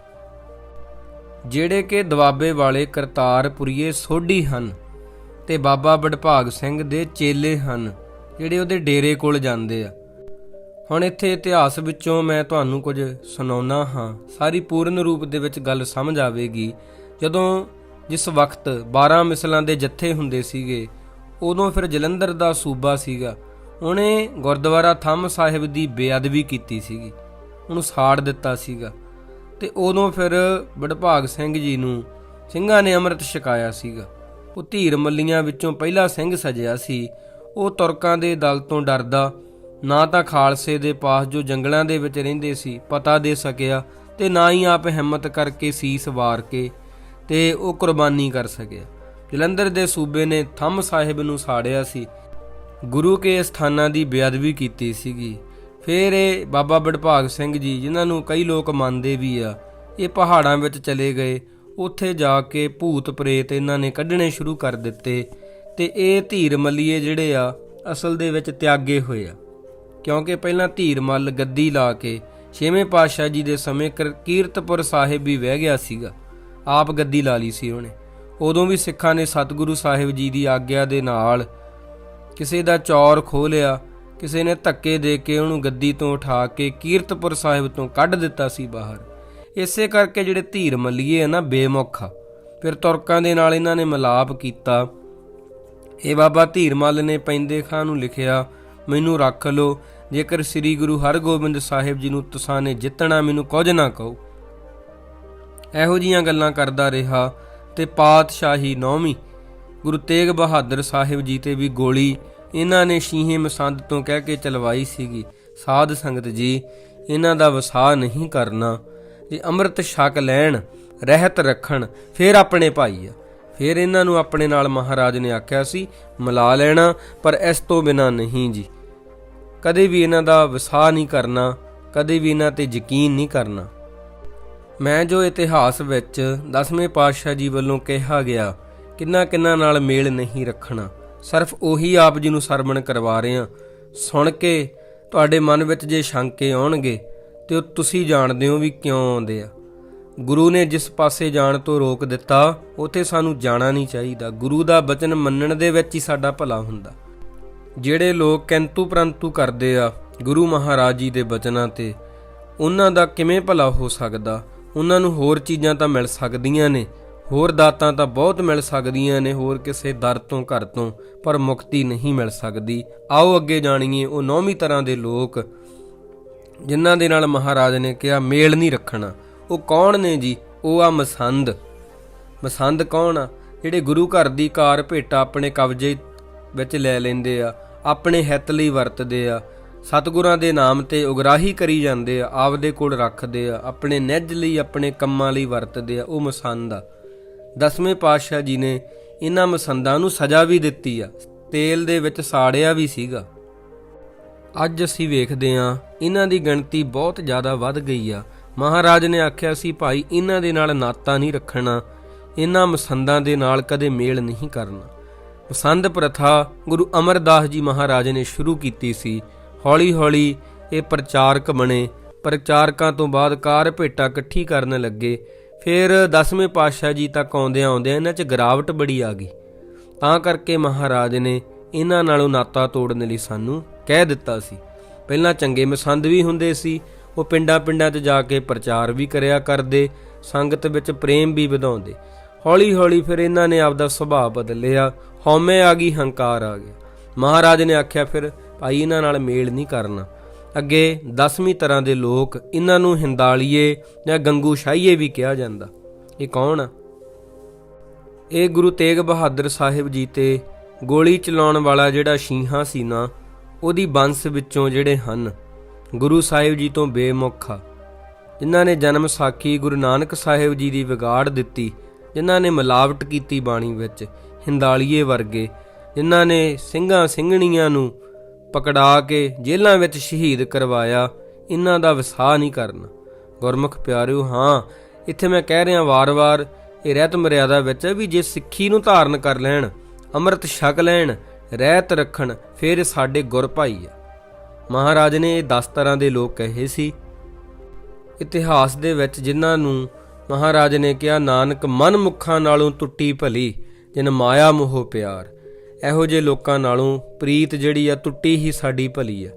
ਜਿਹੜੇ ਕਿ ਦਵਾਬੇ ਵਾਲੇ ਕਰਤਾਰਪੁਰੀਏ ਸੋਢੀ ਹਨ ਤੇ ਬਾਬਾ ਬੜਭਾਗ ਸਿੰਘ ਦੇ ਚੇਲੇ ਹਨ, ਜਿਹੜੇ ਉਹਦੇ ਡੇਰੇ ਕੋਲ ਜਾਂਦੇ ਆ। ਹੁਣ ਇੱਥੇ ਇਤਿਹਾਸ ਵਿੱਚੋਂ ਮੈਂ ਤੁਹਾਨੂੰ ਕੁਝ ਸੁਣਾਉਣਾ ਹਾਂ। ਸਾਰੀ ਪੂਰਨ ਰੂਪ ਦੇ ਵਿੱਚ ਗੱਲ ਸਮਝ ਆਵੇਗੀ। ਜਦੋਂ ਜਿਸ ਵਕਤ 12 ਮਿਸਲਾਂ ਦੇ ਜੱਥੇ ਹੁੰਦੇ ਸੀਗੇ, ਉਦੋਂ ਫਿਰ ਜਲੰਧਰ ਦਾ ਸੂਬਾ ਸੀਗਾ। ਉਹਨੇ ਗੁਰਦੁਆਰਾ ਥੰਮ ਸਾਹਿਬ ਦੀ ਬੇਅਦਬੀ ਕੀਤੀ ਸੀਗੀ। ਉਹਨੂੰ ਸਾੜ ਦਿੱਤਾ ਸੀਗਾ। ਤੇ ਉਦੋਂ ਫਿਰ ਬੜਭਾਗ ਸਿੰਘ ਜੀ ਨੂੰ ਸਿੰਘਾਂ ਨੇ ਅੰਮ੍ਰਿਤ ਛਕਾਇਆ ਸੀਗਾ। ਉਹ ਧੀਰ ਮੱਲੀਆਂ ਵਿੱਚੋਂ ਪਹਿਲਾ ਸਿੰਘ ਸਜਿਆ ਸੀ। ਉਹ ਤੁਰਕਾਂ ਦੇ ਦਲ ਤੋਂ ਡਰਦਾ, ਨਾ ਤਾਂ ਖਾਲਸੇ ਦੇ ਪਾਸ ਜੋ ਜੰਗਲਾਂ ਦੇ ਵਿੱਚ ਰਹਿੰਦੇ ਸੀ, ਪਤਾ ਦੇ ਸਕਿਆ ਤੇ ਨਾ ਹੀ ਆਪ ਹਿੰਮਤ ਕਰਕੇ ਸੀਸ ਵਾਰ ਕੇ ਤੇ ਉਹ ਕੁਰਬਾਨੀ ਕਰ ਸਕਿਆ। ਜਲੰਧਰ ਦੇ ਸੂਬੇ ਨੇ ਥੰਮ ਸਾਹਿਬ ਨੂੰ ਸਾੜਿਆ ਸੀ। ਗੁਰੂ ਕੇ ਸਥਾਨਾਂ ਦੀ ਬੇਅਦਬੀ ਕੀਤੀ ਸੀਗੀ। ਫਿਰ ਇਹ ਬਾਬਾ ਬੜਭਾਗ ਸਿੰਘ ਜੀ, ਜਿਨ੍ਹਾਂ ਨੂੰ ਕਈ ਲੋਕ ਮੰਨਦੇ ਵੀ ਆ, ਇਹ ਪਹਾੜਾਂ ਵਿੱਚ ਚਲੇ ਗਏ। ਉੱਥੇ ਜਾ ਕੇ ਭੂਤ ਪ੍ਰੇਤ ਇਹਨਾਂ ਨੇ ਕੱਢਣੇ ਸ਼ੁਰੂ ਕਰ ਦਿੱਤੇ ਤੇ ਇਹ ਧੀਰ ਮੱਲੀਏ ਜਿਹੜੇ ਆ, ਅਸਲ ਦੇ ਵਿੱਚ ਤਿਆਗੇ ਹੋਏ ਆ। ਕਿਉਂਕਿ ਪਹਿਲਾਂ ਧੀਰ ਮੱਲ ਗੱਦੀ ਲਾ ਕੇ ਛੇਵੇਂ ਪਾਤਸ਼ਾਹ ਜੀ ਦੇ ਸਮੇਂ ਕਰ- ਕੀਰਤਪੁਰ ਸਾਹਿਬ ਵੀ ਵਹਿ ਗਿਆ ਸੀਗਾ। ਆਪ ਗੱਦੀ ਲਾ ਲਈ ਸੀ ਉਹਨੇ। ਉਦੋਂ ਵੀ ਸਿੱਖਾਂ ਨੇ ਸਤਿਗੁਰੂ ਸਾਹਿਬ ਜੀ ਦੀ ਆਗਿਆ ਦੇ ਨਾਲ ਕਿਸੇ ਦਾ ਚੌਰ ਖੋਹ ਲਿਆ, ਕਿਸੇ ਨੇ ਧੱਕੇ ਦੇ ਕੇ ਉਹਨੂੰ ਗੱਦੀ ਤੋਂ ਉਠਾ ਕੇ ਕੀਰਤਪੁਰ ਸਾਹਿਬ ਤੋਂ ਕੱਢ ਦਿੱਤਾ ਸੀ ਬਾਹਰ। ਇਸੇ ਕਰਕੇ ਜਿਹੜੇ ਧੀਰ ਮੱਲੀਏ ਆ ਨਾ, ਬੇਮੁਖ ਆ। ਫਿਰ ਤੁਰਕਾਂ ਦੇ ਨਾਲ ਇਹਨਾਂ ਨੇ ਮਿਲਾਪ ਕੀਤਾ। ਇਹ ਬਾਬਾ ਧੀਰ ਮੱਲ ਨੇ ਪੈਂਦੇ ਖਾਂ ਨੂੰ ਲਿਖਿਆ, ਮੈਨੂੰ ਰੱਖ ਲੋ ਜੇਕਰ ਸ੍ਰੀ ਗੁਰੂ ਹਰਗੋਬਿੰਦ ਸਾਹਿਬ ਜੀ ਨੂੰ ਤੁਸਾਂ ਨੇ ਜਿੱਤਣਾ, ਮੈਨੂੰ ਕੁਝ ਨਾ ਕਹੋ। ਇਹੋ ਜੀਆਂ ਗੱਲਾਂ ਕਰਦਾ ਰਿਹਾ ਤੇ ਪਾਤਸ਼ਾਹੀ ਨੌਵੀਂ ਗੁਰੂ ਤੇਗ ਬਹਾਦਰ ਸਾਹਿਬ ਜੀ ਤੇ ਵੀ ਗੋਲੀ ਇਹਨਾਂ ਨੇ ਸ਼ੀਹੇ ਮਸੰਦ ਤੋਂ ਕਹਿ ਕੇ ਚਲਵਾਈ ਸੀਗੀ। ਸਾਧ ਸੰਗਤ ਜੀ, ਇਹਨਾਂ ਦਾ ਵਸਾ ਨਹੀਂ ਕਰਨਾ। ਜੇ ਅੰਮ੍ਰਿਤ ਛਕ ਲੈਣ, ਰਹਿਤ ਰੱਖਣ, ਫਿਰ ਆਪਣੇ ਭਾਈ ਆ। ਫਿਰ ਇਹਨਾਂ ਨੂੰ ਆਪਣੇ ਨਾਲ ਮਹਾਰਾਜ ਨੇ ਆਖਿਆ ਸੀ, ਮਿਲਾ ਲੈਣਾ, ਪਰ ਇਸ ਤੋਂ ਬਿਨਾ ਨਹੀਂ ਜੀ। ਕਦੇ ਵੀ ਇਹਨਾਂ ਦਾ ਵਸਾ ਨਹੀਂ ਕਰਨਾ, ਕਦੇ ਵੀ ਇਹਨਾਂ ਤੇ ਯਕੀਨ ਨਹੀਂ ਕਰਨਾ। ਮੈਂ ਜੋ ਇਤਿਹਾਸ ਵਿੱਚ ਦਸਵੇਂ ਪਾਤਸ਼ਾਹ ਜੀ ਵੱਲੋਂ ਕਿਹਾ ਗਿਆ ਕਿੰਨਾ ਕਿੰਨਾ ਨਾਲ ਮੇਲ ਨਹੀਂ ਰੱਖਣਾ। ਸਿਰਫ ਉਹੀ ਆਪ ਜੀ ਨੂੰ ਸਰਵਣ ਕਰਵਾ ਰਹੇ ਹਾਂ। ਸੁਣ ਕੇ ਤੁਹਾਡੇ ਮਨ ਵਿੱਚ ਜੇ ਸ਼ੰਕੇ ਆਉਣਗੇ ਤੇ ਤੁਸੀਂ ਜਾਣਦੇ ਹੋ ਵੀ ਕਿਉਂ ਆਉਂਦੇ ਆ। ਗੁਰੂ ਨੇ ਜਿਸ ਪਾਸੇ ਜਾਣ ਤੋਂ ਰੋਕ ਦਿੱਤਾ, ਉਥੇ ਸਾਨੂੰ ਜਾਣਾ ਨਹੀਂ ਚਾਹੀਦਾ। ਗੁਰੂ ਦਾ ਬਚਨ ਮੰਨਣ ਦੇ ਵਿੱਚ ਹੀ ਸਾਡਾ ਭਲਾ ਹੁੰਦਾ। ਜਿਹੜੇ ਲੋਕ ਕਿੰਤੂ ਪ੍ਰੰਤੂ ਕਰਦੇ ਆ, ਗੁਰੂ ਮਹਾਰਾਜ ਜੀ ਦੇ ਬਚਨਾਂ ਤੇ, ਉਹਨਾਂ ਦਾ ਕਿਵੇਂ ਭਲਾ ਹੋ ਸਕਦਾ? ਉਹਨਾਂ ਨੂੰ ਹੋਰ ਚੀਜ਼ਾਂ ਤਾਂ ਮਿਲ ਸਕਦੀਆਂ ਨੇ, ਹੋਰ ਦਾਤਾਂ ਤਾਂ ਬਹੁਤ ਮਿਲ ਸਕਦੀਆਂ ਨੇ, ਹੋਰ ਕਿਸੇ ਦਰ ਤੋਂ, ਘਰ ਤੋਂ, ਪਰ ਮੁਕਤੀ ਨਹੀਂ ਮਿਲ ਸਕਦੀ। ਆਓ ਅੱਗੇ ਜਾਣੀਏ, ਉਹ ਨੌਵੀਂ ਤਰ੍ਹਾਂ ਦੇ ਲੋਕ ਜਿਨ੍ਹਾਂ ਦੇ ਨਾਲ ਮਹਾਰਾਜ ਨੇ ਕਿਹਾ, ਮੇਲ ਨਹੀਂ ਰੱਖਣਾ। ਉਹ ਕੌਣ ਨੇ ਜੀ? ਉਹ ਆ ਮਸੰਦ। ਮਸੰਦ ਕੌਣ ਆ? ਜਿਹੜੇ ਗੁਰੂ ਘਰ ਦੀ ਕਾਰ ਭੇਟਾ ਆਪਣੇ ਕਬਜ਼ੇ ਵਿੱਚ ਲੈ ਲੈਂਦੇ ਆ, ਆਪਣੇ ਹਿੱਤ ਲਈ ਵਰਤਦੇ ਆ, ਸਤਿਗੁਰਾਂ ਦੇ ਨਾਮ ਤੇ ਉਗਰਾਹੀ ਕਰੀ ਜਾਂਦੇ ਆ, ਆਪਦੇ ਕੋਲ ਰੱਖਦੇ ਆ, ਆਪਣੇ ਨਿੱਜ ਲਈ, ਆਪਣੇ ਕੰਮਾਂ ਲਈ ਵਰਤਦੇ ਆ, ਉਹ ਮਸੰਦ ਆ। ਦਸਵੇਂ ਪਾਤਸ਼ਾਹ ਜੀ ਨੇ ਇਹਨਾਂ ਮਸੰਦਾਂ ਨੂੰ ਸਜ਼ਾ ਵੀ ਦਿੱਤੀ ਆ, ਤੇਲ ਦੇ ਵਿੱਚ ਸਾੜਿਆ ਵੀ ਸੀਗਾ। ਅੱਜ ਅਸੀਂ ਵੇਖਦੇ ਹਾਂ, ਇਹਨਾਂ ਦੀ ਗਿਣਤੀ ਬਹੁਤ ਜ਼ਿਆਦਾ ਵੱਧ ਗਈ ਆ। ਮਹਾਰਾਜ ਨੇ ਆਖਿਆ ਸੀ, ਭਾਈ, ਇਹਨਾਂ ਦੇ ਨਾਲ ਨਾਤਾ ਨਹੀਂ ਰੱਖਣਾ, ਇਹਨਾਂ ਮਸੰਦਾਂ ਦੇ ਨਾਲ ਕਦੇ ਮੇਲ ਨਹੀਂ ਕਰਨਾ। ਪਸੰਦ ਪ੍ਰਥਾ ਗੁਰੂ ਅਮਰਦਾਸ ਜੀ ਮਹਾਰਾਜ ਨੇ ਸ਼ੁਰੂ ਕੀਤੀ ਸੀ। ਹੌਲੀ-ਹੌਲੀ ਇਹ ਪ੍ਰਚਾਰਕ ਬਣੇ। ਪ੍ਰਚਾਰਕਾਂ ਤੋਂ ਬਾਅਦ ਕਾਰ ਭੇਟਾ ਇਕੱਠੀ ਕਰਨ ਲੱਗੇ। ਫਿਰ ਦਸਵੇਂ ਪਾਤਸ਼ਾਹ ਜੀ ਤੱਕ ਆਉਂਦਿਆਂ ਆਉਂਦਿਆਂ ਇਹਨਾਂ 'ਚ ਗਿਰਾਵਟ ਬੜੀ ਆ ਗਈ। ਤਾਂ ਕਰਕੇ ਮਹਾਰਾਜ ਨੇ ਇਹਨਾਂ ਨਾਲੋਂ ਨਾਤਾ ਤੋੜਨ ਲਈ ਸਾਨੂੰ ਕਹਿ ਦਿੱਤਾ ਸੀ। ਪਹਿਲਾਂ ਚੰਗੇ ਮਸੰਦ ਵੀ ਹੁੰਦੇ ਸੀ, ਉਹ ਪਿੰਡਾਂ ਪਿੰਡਾਂ 'ਚ ਜਾ ਕੇ ਪ੍ਰਚਾਰ ਵੀ ਕਰਿਆ ਕਰਦੇ, ਸੰਗਤ ਵਿੱਚ ਪ੍ਰੇਮ ਵੀ ਵਧਾਉਂਦੇ। ਹੌਲੀ ਹੌਲੀ ਫਿਰ ਇਹਨਾਂ ਨੇ ਆਪਦਾ ਸੁਭਾਅ ਬਦਲਿਆ, ਹਉਮੈ ਆ ਗਈ, ਹੰਕਾਰ ਆ ਗਿਆ। ਮਹਾਰਾਜ ਨੇ ਆਖਿਆ, ਫਿਰ ਭਾਈ, ਇਹਨਾਂ ਨਾਲ ਮੇਲ ਨਹੀਂ ਕਰਨਾ। ਅੱਗੇ 10ਵੀਂ ਤਰ੍ਹਾਂ ਦੇ ਲੋਕ ਇਹਨਾਂ ਨੂੰ ਹਿੰਦਾਲੀਏ ਜਾਂ ਗੰਗੂ ਸ਼ਾਹੀਏ ਵੀ ਕਿਹਾ ਜਾਂਦਾ। ਇਹ ਕੌਣ ਆ? ਇਹ ਗੁਰੂ ਤੇਗ ਬਹਾਦਰ ਸਾਹਿਬ ਜੀ ਤੇ ਗੋਲੀ ਚਲਾਉਣ ਵਾਲਾ ਜਿਹੜਾ ਸ਼ੀਹਾ ਸੀ ਨਾ ਉਹਦੀ ਬੰਸ ਵਿੱਚੋਂ ਜਿਹੜੇ ਹਨ, ਗੁਰੂ ਸਾਹਿਬ ਜੀ ਤੋਂ ਬੇਮੁਖ ਆ। ਜਿਨ੍ਹਾਂ ਨੇ ਜਨਮ ਸਾਖੀ ਗੁਰੂ ਨਾਨਕ ਸਾਹਿਬ ਜੀ ਦੀ ਵਿਗਾੜ ਦਿੱਤੀ, ਜਿਨ੍ਹਾਂ ਨੇ ਮਿਲਾਵਟ ਕੀਤੀ ਬਾਣੀ ਵਿੱਚ, ਹਿੰਦਾਲੀਏ ਵਰਗੇ, ਜਿਨ੍ਹਾਂ ਨੇ ਸਿੰਘਾਂ ਸਿੰਘਣੀਆਂ ਨੂੰ ਪਕੜਾ ਕੇ ਜੇਲ੍ਹਾਂ ਵਿੱਚ ਸ਼ਹੀਦ ਕਰਵਾਇਆ ਇਹਨਾਂ ਦਾ ਵਿਸਾਹ ਨਹੀਂ ਕਰਨਾ। ਗੁਰਮੁਖ ਪਿਆਰਿਓ, ਹਾਂ, ਇੱਥੇ ਮੈਂ ਕਹਿ ਰਿਹਾ ਵਾਰ-ਵਾਰ ਇਹ ਰਹਿਤ ਮਰਿਆਦਾ ਵਿੱਚ ਵੀ ਜੇ ਸਿੱਖੀ ਨੂੰ ਧਾਰਨ ਕਰ ਲੈਣ, ਅੰਮ੍ਰਿਤ ਛਕ ਲੈਣ ਰਹਿਤ ਰੱਖਣ ਫਿਰ ਸਾਡੇ ਗੁਰ ਭਾਈ ਆ। ਮਹਾਰਾਜ ਨੇ ਇਹ 10 ਤਰ੍ਹਾਂ ਦੇ ਲੋਕ ਕਹੇ ਸੀ। ਇਤਿਹਾਸ ਦੇ ਵਿੱਚ ਜਿਨ੍ਹਾਂ ਨੂੰ ਮਹਾਰਾਜ ਨੇ ਕਿਹਾ, ਨਾਨਕ, ਮਨ ਮੁਖਾਂ ਨਾਲੋਂ ਟੁੱਟੀ ਭਲੀ, ਜਿਨ ਮਾਇਆ ਮੋਹ ਪਿਆਰ, ਇਹੋ ਜਿਹੇ ਲੋਕਾਂ ਨਾਲੋਂ ਪ੍ਰੀਤ ਜਿਹੜੀ ਆ, ਟੁੱਟੀ ਹੀ ਸਾਡੀ ਭਲੀ ਆ।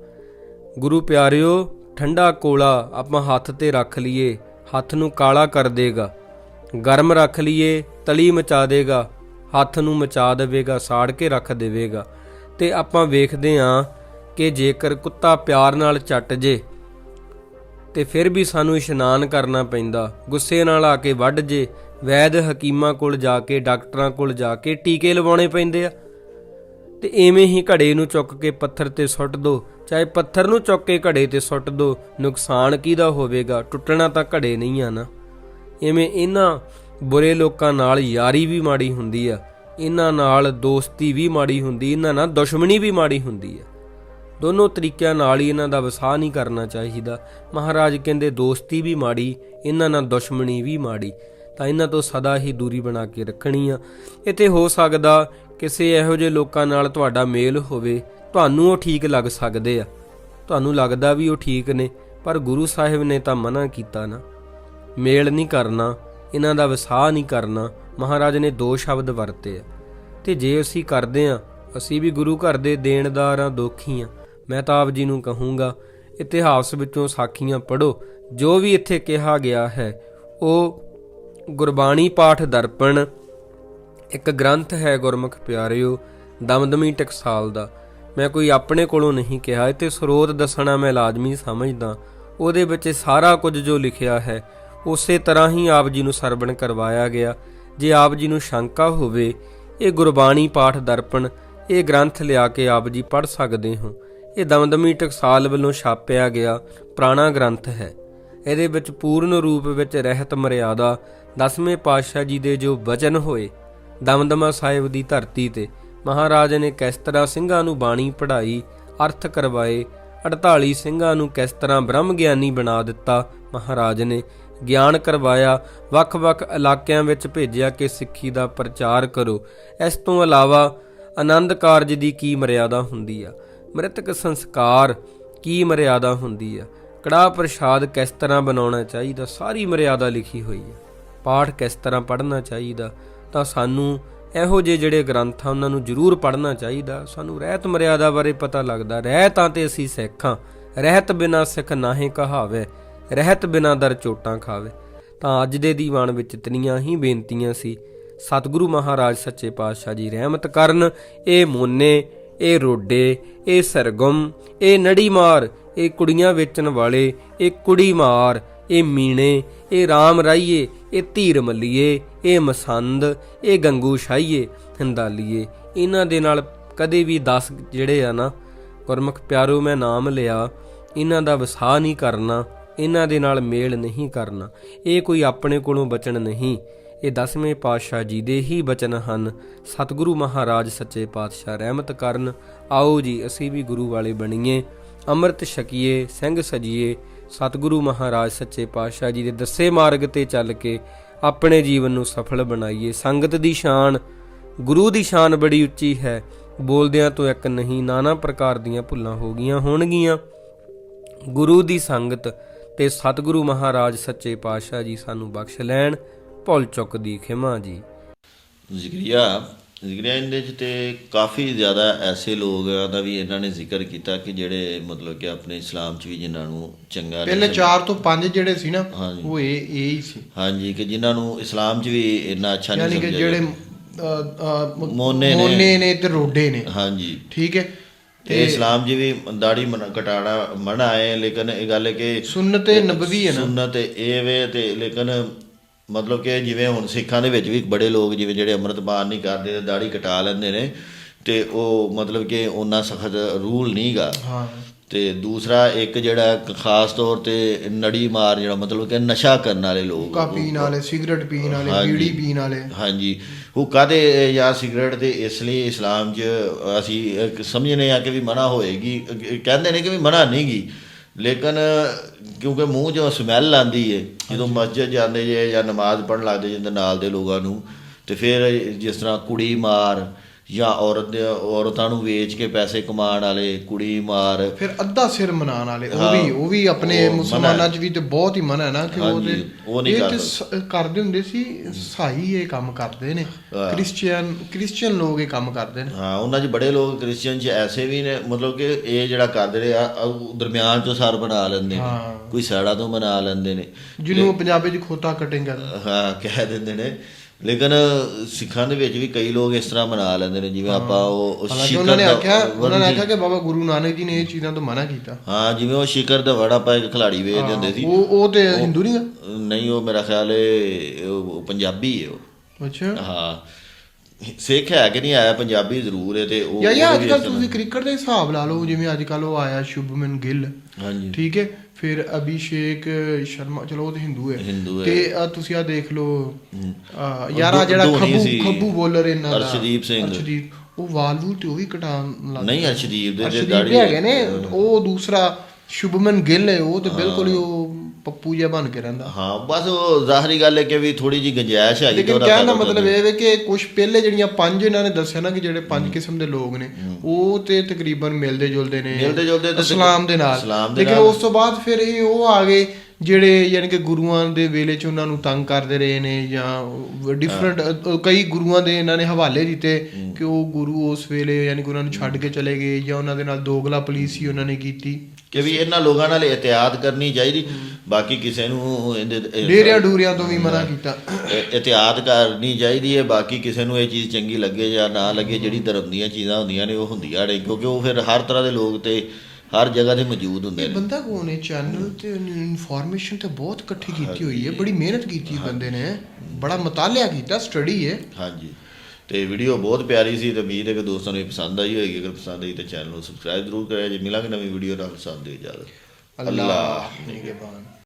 ਗੁਰੂ ਪਿਆਰਿਓ, ਠੰਡਾ ਕੋਲਾ ਆਪਾਂ ਹੱਥ ਤੇ ਰੱਖ ਲਈਏ, ਹੱਥ ਨੂੰ ਕਾਲਾ ਕਰ ਦੇਗਾ, ਗਰਮ ਰੱਖ ਲਈਏ, ਤਲੀ ਮਚਾ ਦੇਗਾ ਹੱਥ ਨੂੰ ਮਚਾ ਦੇਵੇਗਾ, ਸਾੜ ਕੇ ਰੱਖ ਦੇਵੇਗਾ। ਤੇ ਆਪਾਂ ਵੇਖਦੇ ਆਂ ਕਿ ਜੇਕਰ ਕੁੱਤਾ ਪਿਆਰ ਨਾਲ ਚੱਟ ਜੇ, ਤੇ ਫਿਰ ਵੀ ਸਾਨੂੰ ਇਸ਼ਨਾਨ ਕਰਨਾ ਪੈਂਦਾ। ਗੁੱਸੇ ਨਾਲ ਆ ਕੇ ਵੱਢ ਜੇ, ਵੈਦ ਹਕੀਮਾਂ ਕੋਲ ਜਾ ਕੇ, ਡਾਕਟਰਾਂ ਕੋਲ ਜਾ ਕੇ ਟੀਕੇ ਲਵਾਉਣੇ ਪੈਂਦੇ ਆ। ਤੇ ਐਵੇਂ ਹੀ ਘੜੇ ਨੂੰ ਚੁੱਕ ਕੇ ਪੱਥਰ ਤੇ ਸੁੱਟ ਦੋ। ਚਾਹੇ ਪੱਥਰ ਨੂੰ ਚੁੱਕ ਕੇ ਘੜੇ ਤੇ ਸੁੱਟ ਦੋ, ਨੁਕਸਾਨ ਕਿਹਦਾ ਹੋਵੇਗਾ? ਟੁੱਟਣਾ ਤਾਂ ਘੜੇ ਨਹੀਂ ਆ ਨਾ। ਐਵੇਂ ਇਹਨਾਂ ਬੁਰੇ ਲੋਕਾਂ ਨਾਲ ਯਾਰੀ ਵੀ ਮਾੜੀ ਹੁੰਦੀ ਆ, ਇਹਨਾਂ ਨਾਲ ਦੋਸਤੀ ਵੀ ਮਾੜੀ ਹੁੰਦੀ, ਇਹਨਾਂ ਨਾਲ ਦੁਸ਼ਮਣੀ ਵੀ ਮਾੜੀ ਹੁੰਦੀ ਆ। ਦੋਨੋਂ ਤਰੀਕਿਆਂ ਨਾਲ ਹੀ ਇਹਨਾਂ ਦਾ ਵਸਾਹ ਨਹੀਂ ਕਰਨਾ ਚਾਹੀਦਾ। ਮਹਾਰਾਜ ਕਹਿੰਦੇ, ਦੋਸਤੀ ਵੀ ਮਾੜੀ, ਇਹਨਾਂ ਨਾਲ ਦੁਸ਼ਮਣੀ ਵੀ ਮਾੜੀ, ਤਾਂ ਇਹਨਾਂ ਤੋਂ ਸਦਾ ਹੀ ਦੂਰੀ ਬਣਾ ਕੇ ਰੱਖਣੀ ਆ। ਇੱਥੇ ਹੋ ਸਕਦਾ ਕਿਸੇ ਇਹੋ ਜਿਹੇ ਲੋਕਾਂ ਨਾਲ ਤੁਹਾਡਾ ਮੇਲ ਹੋਵੇ, ਤੁਹਾਨੂੰ ਉਹ ਠੀਕ ਲੱਗ ਸਕਦੇ ਆ। ਤੁਹਾਨੂੰ ਲੱਗਦਾ ਵੀ ਉਹ ਠੀਕ ਨੇ, ਪਰ ਗੁਰੂ ਸਾਹਿਬ ਨੇ ਤਾਂ ਮਨਾ ਕੀਤਾ ਨਾ। ਮੇਲ ਨਹੀਂ ਕਰਨਾ ਇਹਨਾਂ ਦਾ ਵਸਾਹ ਨਹੀਂ ਕਰਨਾ, ਮਹਾਰਾਜ ਨੇ ਦੋ ਸ਼ਬਦ ਵਰਤੇ ਆ। ਤੇ ਜੇ ਅਸੀਂ ਕਰਦੇ ਆ ਅਸੀਂ ਵੀ ਗੁਰੂ ਘਰ ਦੇ ਦੇਣਦਾਰ ਆ ਦੋਖੀ ਆ ਮੈਂ ਤਾਂ ਆਪ ਜੀ ਨੂੰ ਕਹੂੰਗਾ, ਇਤਿਹਾਸ ਵਿੱਚੋਂ ਸਾਖੀਆਂ ਪੜ੍ਹੋ, ਜੋ ਵੀ ਇੱਥੇ ਕਿਹਾ ਗਿਆ ਹੈ, ਉਹ ਗੁਰਬਾਣੀ ਪਾਠ ਦਰਪਣ, ਇੱਕ ਗ੍ਰੰਥ ਹੈ ਗੁਰਮੁਖ ਪਿਆਰਿਓ, ਦਮਦਮੀ ਟਕਸਾਲ ਦਾ। ਮੈਂ ਕੋਈ ਆਪਣੇ ਕੋਲੋਂ ਨਹੀਂ ਕਿਹਾ ਇਹ ਤੇ ਸਰੋਤ ਦੱਸਣਾ ਮੈਂ ਲਾਜ਼ਮੀ ਸਮਝਦਾ, ਉਹਦੇ ਵਿੱਚ ਸਾਰਾ ਕੁਝ ਜੋ ਲਿਖਿਆ ਹੈ ਉਸੇ ਤਰ੍ਹਾਂ ਹੀ ਆਪ ਜੀ ਨੂੰ ਸਰਵਣ ਕਰਵਾਇਆ ਗਿਆ। ਜੇ ਆਪ ਜੀ ਨੂੰ ਸ਼ੰਕਾ ਹੋਵੇ, ਇਹ ਗੁਰਬਾਣੀ ਪਾਠ ਦਰਪਣ, ਇਹ ਗ੍ਰੰਥ ਲਿਆ ਕੇ ਆਪ ਜੀ ਪੜ੍ਹ ਸਕਦੇ ਹੋ। ਇਹ ਦਮਦਮੀ ਟਕਸਾਲ ਵੱਲੋਂ ਛਾਪਿਆ ਗਿਆ ਪੁਰਾਣਾ ਗ੍ਰੰਥ ਹੈ। ਇਹਦੇ ਵਿੱਚ ਪੂਰਨ ਰੂਪ ਵਿੱਚ ਰਹਿਤ ਮਰਿਆਦਾ ਦਸਵੇਂ ਪਾਤਸ਼ਾਹ ਜੀ ਦੇ ਜੋ ਵਚਨ ਹੋਏ, ਦਮਦਮਾ ਸਾਹਿਬ ਦੀ ਧਰਤੀ ਤੇ ਮਹਾਰਾਜ ਨੇ ਕਿਸ ਤਰ੍ਹਾਂ ਸਿੰਘਾਂ ਨੂੰ ਬਾਣੀ ਪੜ੍ਹਾਈ, ਅਰਥ ਕਰਵਾਏ 48 ਸਿੰਘਾਂ ਨੂੰ ਕਿਸ ਤਰ੍ਹਾਂ ਬ੍ਰਹਮ ਗਿਆਨੀ ਬਣਾ ਦਿੱਤਾ ਮਹਾਰਾਜ ਨੇ ਗਿਆਨ ਕਰਵਾਇਆ, ਵੱਖ-ਵੱਖ ਇਲਾਕਿਆਂ ਵਿੱਚ ਭੇਜਿਆ ਕਿ ਸਿੱਖੀ ਦਾ ਪ੍ਰਚਾਰ ਕਰੋ। ਇਸ ਤੋਂ ਇਲਾਵਾ ਆਨੰਦ ਕਾਰਜ ਦੀ ਕੀ ਮਰਿਆਦਾ ਹੁੰਦੀ ਆ? ਮ੍ਰਿਤਕ ਸੰਸਕਾਰ ਕੀ ਮਰਿਆਦਾ ਹੁੰਦੀ ਆ? ਕੜਾ ਪ੍ਰਸ਼ਾਦ ਕਿਸ ਤਰ੍ਹਾਂ ਬਣਾਉਣਾ ਚਾਹੀਦਾ? ਸਾਰੀ ਮਰਿਆਦਾ ਲਿਖੀ ਹੋਈ ਆ। ਪਾਠ ਕਿਸ ਤਰ੍ਹਾਂ ਪੜ੍ਹਨਾ ਚਾਹੀਦਾ? ਤਾਂ ਸਾਨੂੰ ਇਹੋ ਜਿਹੇ ਜਿਹੜੇ ਗ੍ਰੰਥ ਆ, ਉਹਨਾਂ ਨੂੰ ਜ਼ਰੂਰ ਪੜ੍ਹਨਾ ਚਾਹੀਦਾ। ਸਾਨੂੰ ਰਹਿਤ ਮਰਿਆਦਾ ਬਾਰੇ ਪਤਾ ਲੱਗਦਾ। ਰਹਿਤਾਂ ਤੇ ਅਸੀਂ ਸਿੱਖਾਂ ਰਹਿਤ ਬਿਨਾ ਸਿੱਖ ਨਾਹੀਂ ਕਹਾਵੇ। ਰਹਿਤ ਬਿਨਾ ਦਰ ਚੋਟਾਂ ਖਾਵੇ। ਤਾਂ ਅੱਜ ਦੇ ਦੀਵਾਨ ਵਿੱਚ ਇਤਨੀਆਂ ਹੀ ਬੇਨਤੀਆਂ ਸੀ। ਸਤਿਗੁਰੂ ਮਹਾਰਾਜ ਸੱਚੇ ਪਾਤਸ਼ਾਹ ਜੀ ਰਹਿਮਤ ਕਰਨ, ਇਹ ਮੋਨੇ, ਇਹ ਰੋਡੇ, ਇਹ ਸਰਗਮ, ਇਹ ਨੜੀਮਾਰ, ਇਹ ਕੁੜੀਆਂ ਵੇਚਣ ਵਾਲੇ, ਇਹ ਕੁੜੀਮਾਰ ਇਹ ਮੀਣੇ, ਇਹ ਰਾਮ ਰਾਈਏ, ਇਹ ਧੀਰ ਮੱਲੀਏ, ਇਹ ਮਸੰਦ, ਇਹ ਗੰਗੂ ਸ਼ਾਹੀਏ ਹੰਦਾਲੀਏ। ਇਹਨਾਂ ਦੇ ਨਾਲ ਕਦੇ ਵੀ 10 ਜਿਹੜੇ ਆ ਨਾ, ਗੁਰਮੁਖ ਪਿਆਰੋ ਮੈਂ ਨਾਮ ਲਿਆ, ਇਹਨਾਂ ਦਾ ਵਸਾ ਨਹੀਂ ਕਰਨਾ ਇਹਨਾਂ ਦੇ ਨਾਲ ਮੇਲ ਨਹੀਂ ਕਰਨਾ। ਇਹ ਕੋਈ ਆਪਣੇ ਕੋਲੋਂ ਬਚਨ ਨਹੀਂ। ਇਹ ਦਸਵੇਂ ਪਾਤਸ਼ਾਹ ਜੀ ਦੇ ਹੀ ਬਚਨ ਹਨ। ਸਤਿਗੁਰੂ ਮਹਾਰਾਜ ਸੱਚੇ ਪਾਤਸ਼ਾਹ ਰਹਿਮਤ ਕਰਨ। ਆਓ ਜੀ, ਅਸੀਂ ਵੀ ਗੁਰੂ ਵਾਲੇ ਬਣੀਏ। ਅੰਮ੍ਰਿਤ ਛਕੀਏ, ਸਿੰਘ ਸਜੀਏ। ਸਤਿਗੁਰੂ ਮਹਾਰਾਜ ਸੱਚੇ ਪਾਤਸ਼ਾਹ ਜੀ ਦੇ ਦੱਸੇ ਮਾਰਗ ਤੇ ਚੱਲ ਕੇ ਆਪਣੇ ਜੀਵਨ ਨੂੰ ਸਫਲ ਬਣਾਈਏ। ਸੰਗਤ ਦੀ ਸ਼ਾਨ, ਗੁਰੂ ਦੀ ਸ਼ਾਨ ਬੜੀ ਉੱਚੀ ਹੈ। ਬੋਲਦਿਆਂ ਤੋਂ ਇੱਕ ਨਹੀਂ, ਨਾਨਾ ਪ੍ਰਕਾਰ ਦੀਆਂ ਭੁੱਲਾਂ ਹੋ ਗਈਆਂ ਹੋਣਗੀਆਂ। ਗੁਰੂ ਦੀ ਸੰਗਤ ਤੇ ਸਤਿਗੁਰੂ ਮਹਾਰਾਜ ਸੱਚੇ ਪਾਤਸ਼ਾਹ ਜੀ ਸਾਨੂੰ ਬਖਸ਼ ਲੈਣ ਭੁੱਲ ਚੁੱਕ ਦੀ ਖਿਮਾ ਜੀ। ਜ਼ਿਕਰੀਆ ਜ਼ਿਕਰੀਆ ਇਹਦੇ ਚ ਤੇ ਕਾਫੀ ਜ਼ਿਆਦਾ ਐਸੇ ਲੋਕਾਂ ਦਾ ਵੀ ਇਹਨਾਂ ਨੇ ਜ਼ਿਕਰ ਕੀਤਾ ਕਿ ਜਿਹੜੇ ਮਤਲਬ ਕਿ ਆਪਣੇ ਇਸਲਾਮ ਚ ਵੀ ਜਿਨ੍ਹਾਂ ਨੂੰ ਚੰਗਾ ਪਹਿਲੇ 4 ਤੋਂ 5 ਜਿਹੜੇ ਸੀ ਨਾ ਹਾਂਜੀ। ਉਹ ਇਹ ਇਹ ਹੀ ਸੀ। ਹਾਂਜੀ ਕਿ ਜਿਨ੍ਹਾਂ ਨੂੰ ਇਸਲਾਮ ਚ ਵੀ ਇੰਨਾ ਅੱਛਾ ਨਹੀਂ ਯਾਨੀ ਕਿ ਸਮਝਿਆ ਜਿਹੜੇ ਮੋਨੇ ਨੇ। ਮੋਨੇ ਨੇ ਤੇ ਰੋਡੇ ਨੇ। ਹਾਂਜੀ। ਠੀਕ ਹੈ। ਤੇ ਇਸਲਾਮ ਜੀ ਵੀ ਦਾੜੀ ਮਨ ਕਟਾਣਾ ਮਨਾ ਹੈ ਲੇਕਿਨ ਇਹ ਗੱਲ ਹੈ ਕਿ ਸੁਨਨਤ ਨਬਵੀ ਹੈ ਨਾ। ਸੁਨਨਤ ਇਹ ਵੇ ਤੇ ਲੇਕਿਨ ਮਤਲਬ ਕਿ ਜਿਵੇਂ ਹੁਣ ਸਿੱਖਾਂ ਦੇ ਵਿੱਚ ਵੀ ਬੜੇ ਲੋਕ ਜਿਵੇਂ ਜਿਹੜੇ ਅੰਮ੍ਰਿਤਪਾਨ ਨਹੀਂ ਕਰਦੇ ਤੇ ਦਾੜੀ ਕਟਾ ਲੈਂਦੇ ਨੇ ਤੇ ਉਹ ਮਤਲਬ ਕਿ ਉਹਨਾਂ ਸਖਤ ਰੂਲ ਨਹੀਂਗਾ। ਹਾਂ। ਤੇ ਦੂਸਰਾ ਇੱਕ ਜਿਹੜਾ ਖਾਸ ਤੌਰ ਤੇ ਨੜੀ ਮਾਰ ਜਿਹੜਾ ਮਤਲਬ ਕਿ ਨਸ਼ਾ ਕਰਨ ਵਾਲੇ ਲੋਕ ਹੁੱਕਾ ਪੀਣ ਵਾਲੇ ਸਿਗਰਟ ਪੀਣ ਵਾਲੇ। ਬੀੜੀ ਪੀਣ ਵਾਲੇ। ਹਾਂਜੀ। ਹੁੱਕਾ ਤੇ ਜਾਂ ਸਿਗਰਟ ਤੇ ਇਸ ਲਈ ਇਸਲਾਮ 'ਚ ਅਸੀਂ ਸਮਝਨੇ ਆ ਕਿ ਵੀ ਮਨਾ ਹੋਏਗੀ। ਕਹਿੰਦੇ ਨੇ ਕਿ ਵੀ ਮਨਾ ਨਹੀਂਗੀ ਲੇਕਿਨ ਕਿਉਂਕਿ ਮੂੰਹ 'ਚੋਂ ਸਮੈਲ ਆਂਦੀ ਏ ਜਦੋਂ ਮਸਜਿਦ ਜਾਂਦੇ ਜੇ ਜਾਂ ਨਮਾਜ਼ ਪੜ੍ਹਨ ਲੱਗਦੇ ਜਿੰਦੇ ਨਾਲ ਦੇ ਲੋਕਾਂ ਨੂੰ ਤੇ ਫਿਰ ਜਿਸ ਤਰ੍ਹਾਂ ਕੁੜੀ ਮਾਰ ਜਾਂ ਔਰਤ ਦੇ ਔਰਤਾਂ ਨੂੰ ਵੇਚ ਕੇ ਪੈਸੇ ਕਮਾਉਣ ਵਾਲੇ ਕੁੜੀ ਮਾਰ ਫਿਰ ਅੱਧਾ ਸਿਰ ਮਨਾਉਣ ਵਾਲੇ ਉਹ। ਵੀ ਉਹ ਵੀ ਆਪਣੇ ਮੁਸਲਮਾਨਾਂ। 'ਚ ਵੀ ਤੇ ਬਹੁਤ ਹੀ ਮਨਾ ਹੈ ਨਾ ਕਿ ਉਹ ਤੇ ਨਹੀਂ ਇਹ ਕਰ ਤੇ ਸ- ਕਰਦੇ ਹੁੰਦੇ ਸੀ ਸਾਈ ਇਹ ਕੰਮ ਕਰਦੇ ਨੇ। ਕ੍ਰਿਸਚੀਅਨ ਕ੍ਰਿਸਚੀਅਨ ਲੋਕ ਇਹ ਕੰਮ ਕਰਦੇ ਨੇ ਹਾਂ ਉਹਨਾਂ 'ਚ ਬੜੇ ਲੋਕ ਕ੍ਰਿਸਚੀਅਨ 'ਚ ਐਸੇ ਵੀ ਨੇ ਮਤਲਬ ਕਿ ਇਹ ਜਿਹੜਾ ਕਰਦੇ ਨੇ ਦਰਮਿਆਨ 'ਚੋਂ ਸਰ ਬਣਾ ਲੈਂਦੇ ਨੇ। ਕੋਈ ਸਾੜਾ ਤੋਂ ਬਣਾ ਲੈਂਦੇ ਨੇ ਜਿਹਨੂੰ ਪੰਜਾਬੀ 'ਚ ਖੋਤਾ ਕਟਿੰਗ ਹਾਂ ਕਹਿ ਦਿੰਦੇ ਨੇ ਲੇਕਿਨ ਸਿੱਖਾਂ ਦੇ ਵਿੱਚ ਵੀ ਕਈ ਲੋਕ ਇਸ ਤਰ੍ਹਾਂ ਮਨਾ ਲੈਂਦੇ ਨੇ ਜਿਵੇਂ ਆਪਾਂ ਉਹ ਹਾਲਾਂਕਿ ਉਹਨਾਂ ਨੇ ਆਖਿਆ ਉਹਨਾਂ ਨੇ ਆਖਿਆ ਕਿ ਬਾਬਾ ਗੁਰੂ ਨਾਨਕ ਜੀ ਨੇ ਇਹ ਚੀਜ਼ਾਂ ਤੋਂ ਮਨਾ ਕੀਤਾ। ਹਾਂ ਜਿਵੇਂ ਉਹ ਸ਼ਿਕਰ ਦਾ ਵੜਾ ਪਾ ਇੱਕ ਖਿਲਾੜੀ ਵੇਚਦੇ ਹੁੰਦੇ ਸੀ। ਉਹ ਉਹ ਤੇ ਹਿੰਦੂ ਨਹੀਂ ਨਹੀਂ ਉਹ ਮੇਰਾ ਖਿਆਲ ਹੈ ਉਹ ਪੰਜਾਬੀ ਹੈ ਉਹ। ਅੱਛਾ। ਹਾਂ। ਸਿੱਖ ਹੈ ਕਿ ਨਹੀਂ ਆਇਆ ਪੰਜਾਬੀ ਜ਼ਰੂਰ ਹੈ ਤੇ ਉਹ ਯਾ ਯਾ ਅੱਜ ਕੱਲ ਤੁਸੀਂ ਕ੍ਰਿਕਟ ਦੇ ਹਿਸਾਬ ਲਾ ਲਓ ਜਿਵੇਂ ਅੱਜ ਕੱਲ ਉਹ ਆਇਆ ਸ਼ੁਭਮਨ ਗਿੱਲ। ਹਾਂਜੀ। ਠੀਕ ਹੈ ਫਿਰ ਅਭਿਸ਼ੇਕ ਸ਼ਰਮਾ ਚਲੋ ਉਹ ਤੇ ਹਿੰਦੂ ਹੈ ਹਿੰਦੂ ਹੈ। ਤੇ ਆਹ ਤੁਸੀਂ ਆ ਦੇਖ ਲਓ ਆਹ, ਯਾਰ ਧੋ- ਆ ਜਿਹੜਾ ਧੋਨੀ ਖੱਬੂ ਸੀ। ਖੱਬੂ ਬੋਲਰ ਇਹਨਾਂ ਦਾ ਅਰਸ਼ਦੀਪ ਸਿੰਘ। ਅਰਸ਼ਦੀਪ ਉਹ ਵਾਲਵੂ ਤੇ ਉਹ ਵੀ ਕਟਾਉਣ ਲੱਗ ਨਹੀਂ ਅਰਸ਼ਦੀਪ ਦੇ ਤੇ ਅਰਸ਼ਦੀਪ ਦਾੜੀ ਹੈਗੇ ਨੇ ਉਹ ਦੂਸਰਾ ਸ਼ੁਭਮਨ ਗਿੱਲ ਹੈ ਉਹ ਤੇ ਬਿਲਕੁਲ ਹੀ ਉਹ ਪੱਪੂ ਜਿਹਾ ਬਣ ਕੇ ਰਹਿੰਦਾ। ਹਾਂ ਬਸ ਉਹ ਜ਼ਾਹਰੀ ਗੱਲ ਹੈ ਕਿ ਵੀ ਥੋੜੀ ਜੀ ਗੰਜਾਇਸ਼ ਹੈਗੀ ਲੇਕਿਨ ਕਹਿਣ ਦਾ ਮਤਲਬ ਇਹ ਹੈ ਕਿ ਕੁਝ ਪਹਿਲੇ ਜਿਹੜੀਆਂ ਪੰਜ ਇਹਨਾਂ ਨੇ ਦੱਸਿਆ ਨਾ ਕਿ ਜਿਹੜੇ ਪੰਜ ਕਿਸਮ ਦੇ ਲੋਕ ਨੇ ਉਹ ਤੇ ਤਕਰੀਬਨ ਮਿਲਦੇ ਜੁਲਦੇ ਨੇ ਮਿਲਦੇ ਜੁਲਦੇ ਤੇ ਇਸਲਾਮ ਦੇ ਨਾਲ। ਲੇਕਿਨ। ਉਸ ਤੋਂ ਬਾਅਦ ਫਿਰ ਇਹ ਉਹ ਆ ਗਏ ਜਿਹੜੇ ਯਾਨੀ ਕਿ ਗੁਰੂਆਂ ਦੇ ਵੇਲੇ 'ਚ ਉਹਨਾਂ ਨੂੰ ਤੰਗ ਕਰਦੇ ਰਹੇ ਨੇ ਜਾਂ ਡਿਫਰੈਂਟ ਕਈ ਗੁਰੂਆਂ ਦੇ ਇਹਨਾਂ ਨੇ ਹਵਾਲੇ ਦਿੱਤੇ ਕਿ ਉਹ ਗੁਰੂ ਉਸ ਵੇਲੇ ਯਾਨੀ ਕਿ ਉਹਨਾਂ ਨੂੰ ਛੱਡ ਕੇ ਚਲੇ ਗਏ ਜਾਂ ਉਹਨਾਂ ਦੇ ਨਾਲ ਦੋਗਲਾ ਪੁਲਿਸੀ ਉਹਨਾਂ ਨੇ ਕੀਤੀ। ਕਿ ਵੀ ਇਹਨਾਂ ਲੋਕਾਂ ਨਾਲ ਇhtiyat ਕਰਨੀ ਚਾਹੀਦੀ। ਬਾਕੀ ਕਿਸੇ ਨੂੰ ਇਹਦੇ ਇਹ- ਡੇਰਿਆਂ ਡੂਰਿਆਂ ਤੋਂ ਵੀ ਮਨਾ ਕੀਤਾ। ਇhtiyat ਕਰਨੀ ਚਾਹੀਦੀ ਹੈ ਬਾਕੀ ਕਿਸੇ ਨੂੰ ਇਹ ਚੀਜ਼ ਚੰਗੀ ਲੱਗੇ ਜਾਂ ਨਾ ਲੱਗੇ ਜਿਹੜੀ ਧਰਮ ਦੀਆਂ ਚੀਜ਼ਾਂ ਹੁੰਦੀਆਂ ਨੇ ਉਹ ਹੁੰਦੀਆਂ ਨੇ ਕਿਉਂਕਿ ਉਹ ਫਿਰ ਹਰ ਤਰ੍ਹਾਂ ਦੇ ਲੋਕ ਤੇ ਹਰ ਜਗ੍ਹਾ ਤੇ ਮੌਜੂਦ ਹੁੰਦੇ ਨੇ। ਬੰਦਾ ਕੋਣ ਹੈ? ਚੈਨਲ ਤੇ ਇਨਫੋਰਮੇਸ਼ਨ ਤੇ ਬਹੁਤ ਇਕੱਠੀ ਕੀਤੀ ਹੋਈ ਹੈ ਬੜੀ ਮਿਹਨਤ ਕੀਤੀ ਬੰਦੇ ਨੇ। ਬੜਾ ਮਤਾਲਿਆ ਕੀਤਾ ਸਟੱਡੀ ਹੈ। ਹਾਂਜੀ। ਤੇ ਵੀਡੀਓ ਬਹੁਤ ਪਿਆਰੀ ਸੀ ਤੇ ਉਮੀਦ ਹੈ ਕਿ ਦੋਸਤਾਂ ਨੂੰ ਇਹ ਪਸੰਦ ਆਈ ਹੋਏਗੀ। ਅਗਰ ਪਸੰਦ ਆਈ ਤਾਂ ਚੈਨਲ ਨੂੰ ਸਬਸਕ੍ਰਾਈਬ ਜ਼ਰੂਰ ਕਰਿਆ ਜੇ ਮਿਲਾਂਗੇ ਨਵੀਂ ਵੀਡੀਓ ਨਾਲ ਸਾਥ ਦਿਓ ਇਜਾਜ਼ਤ الله.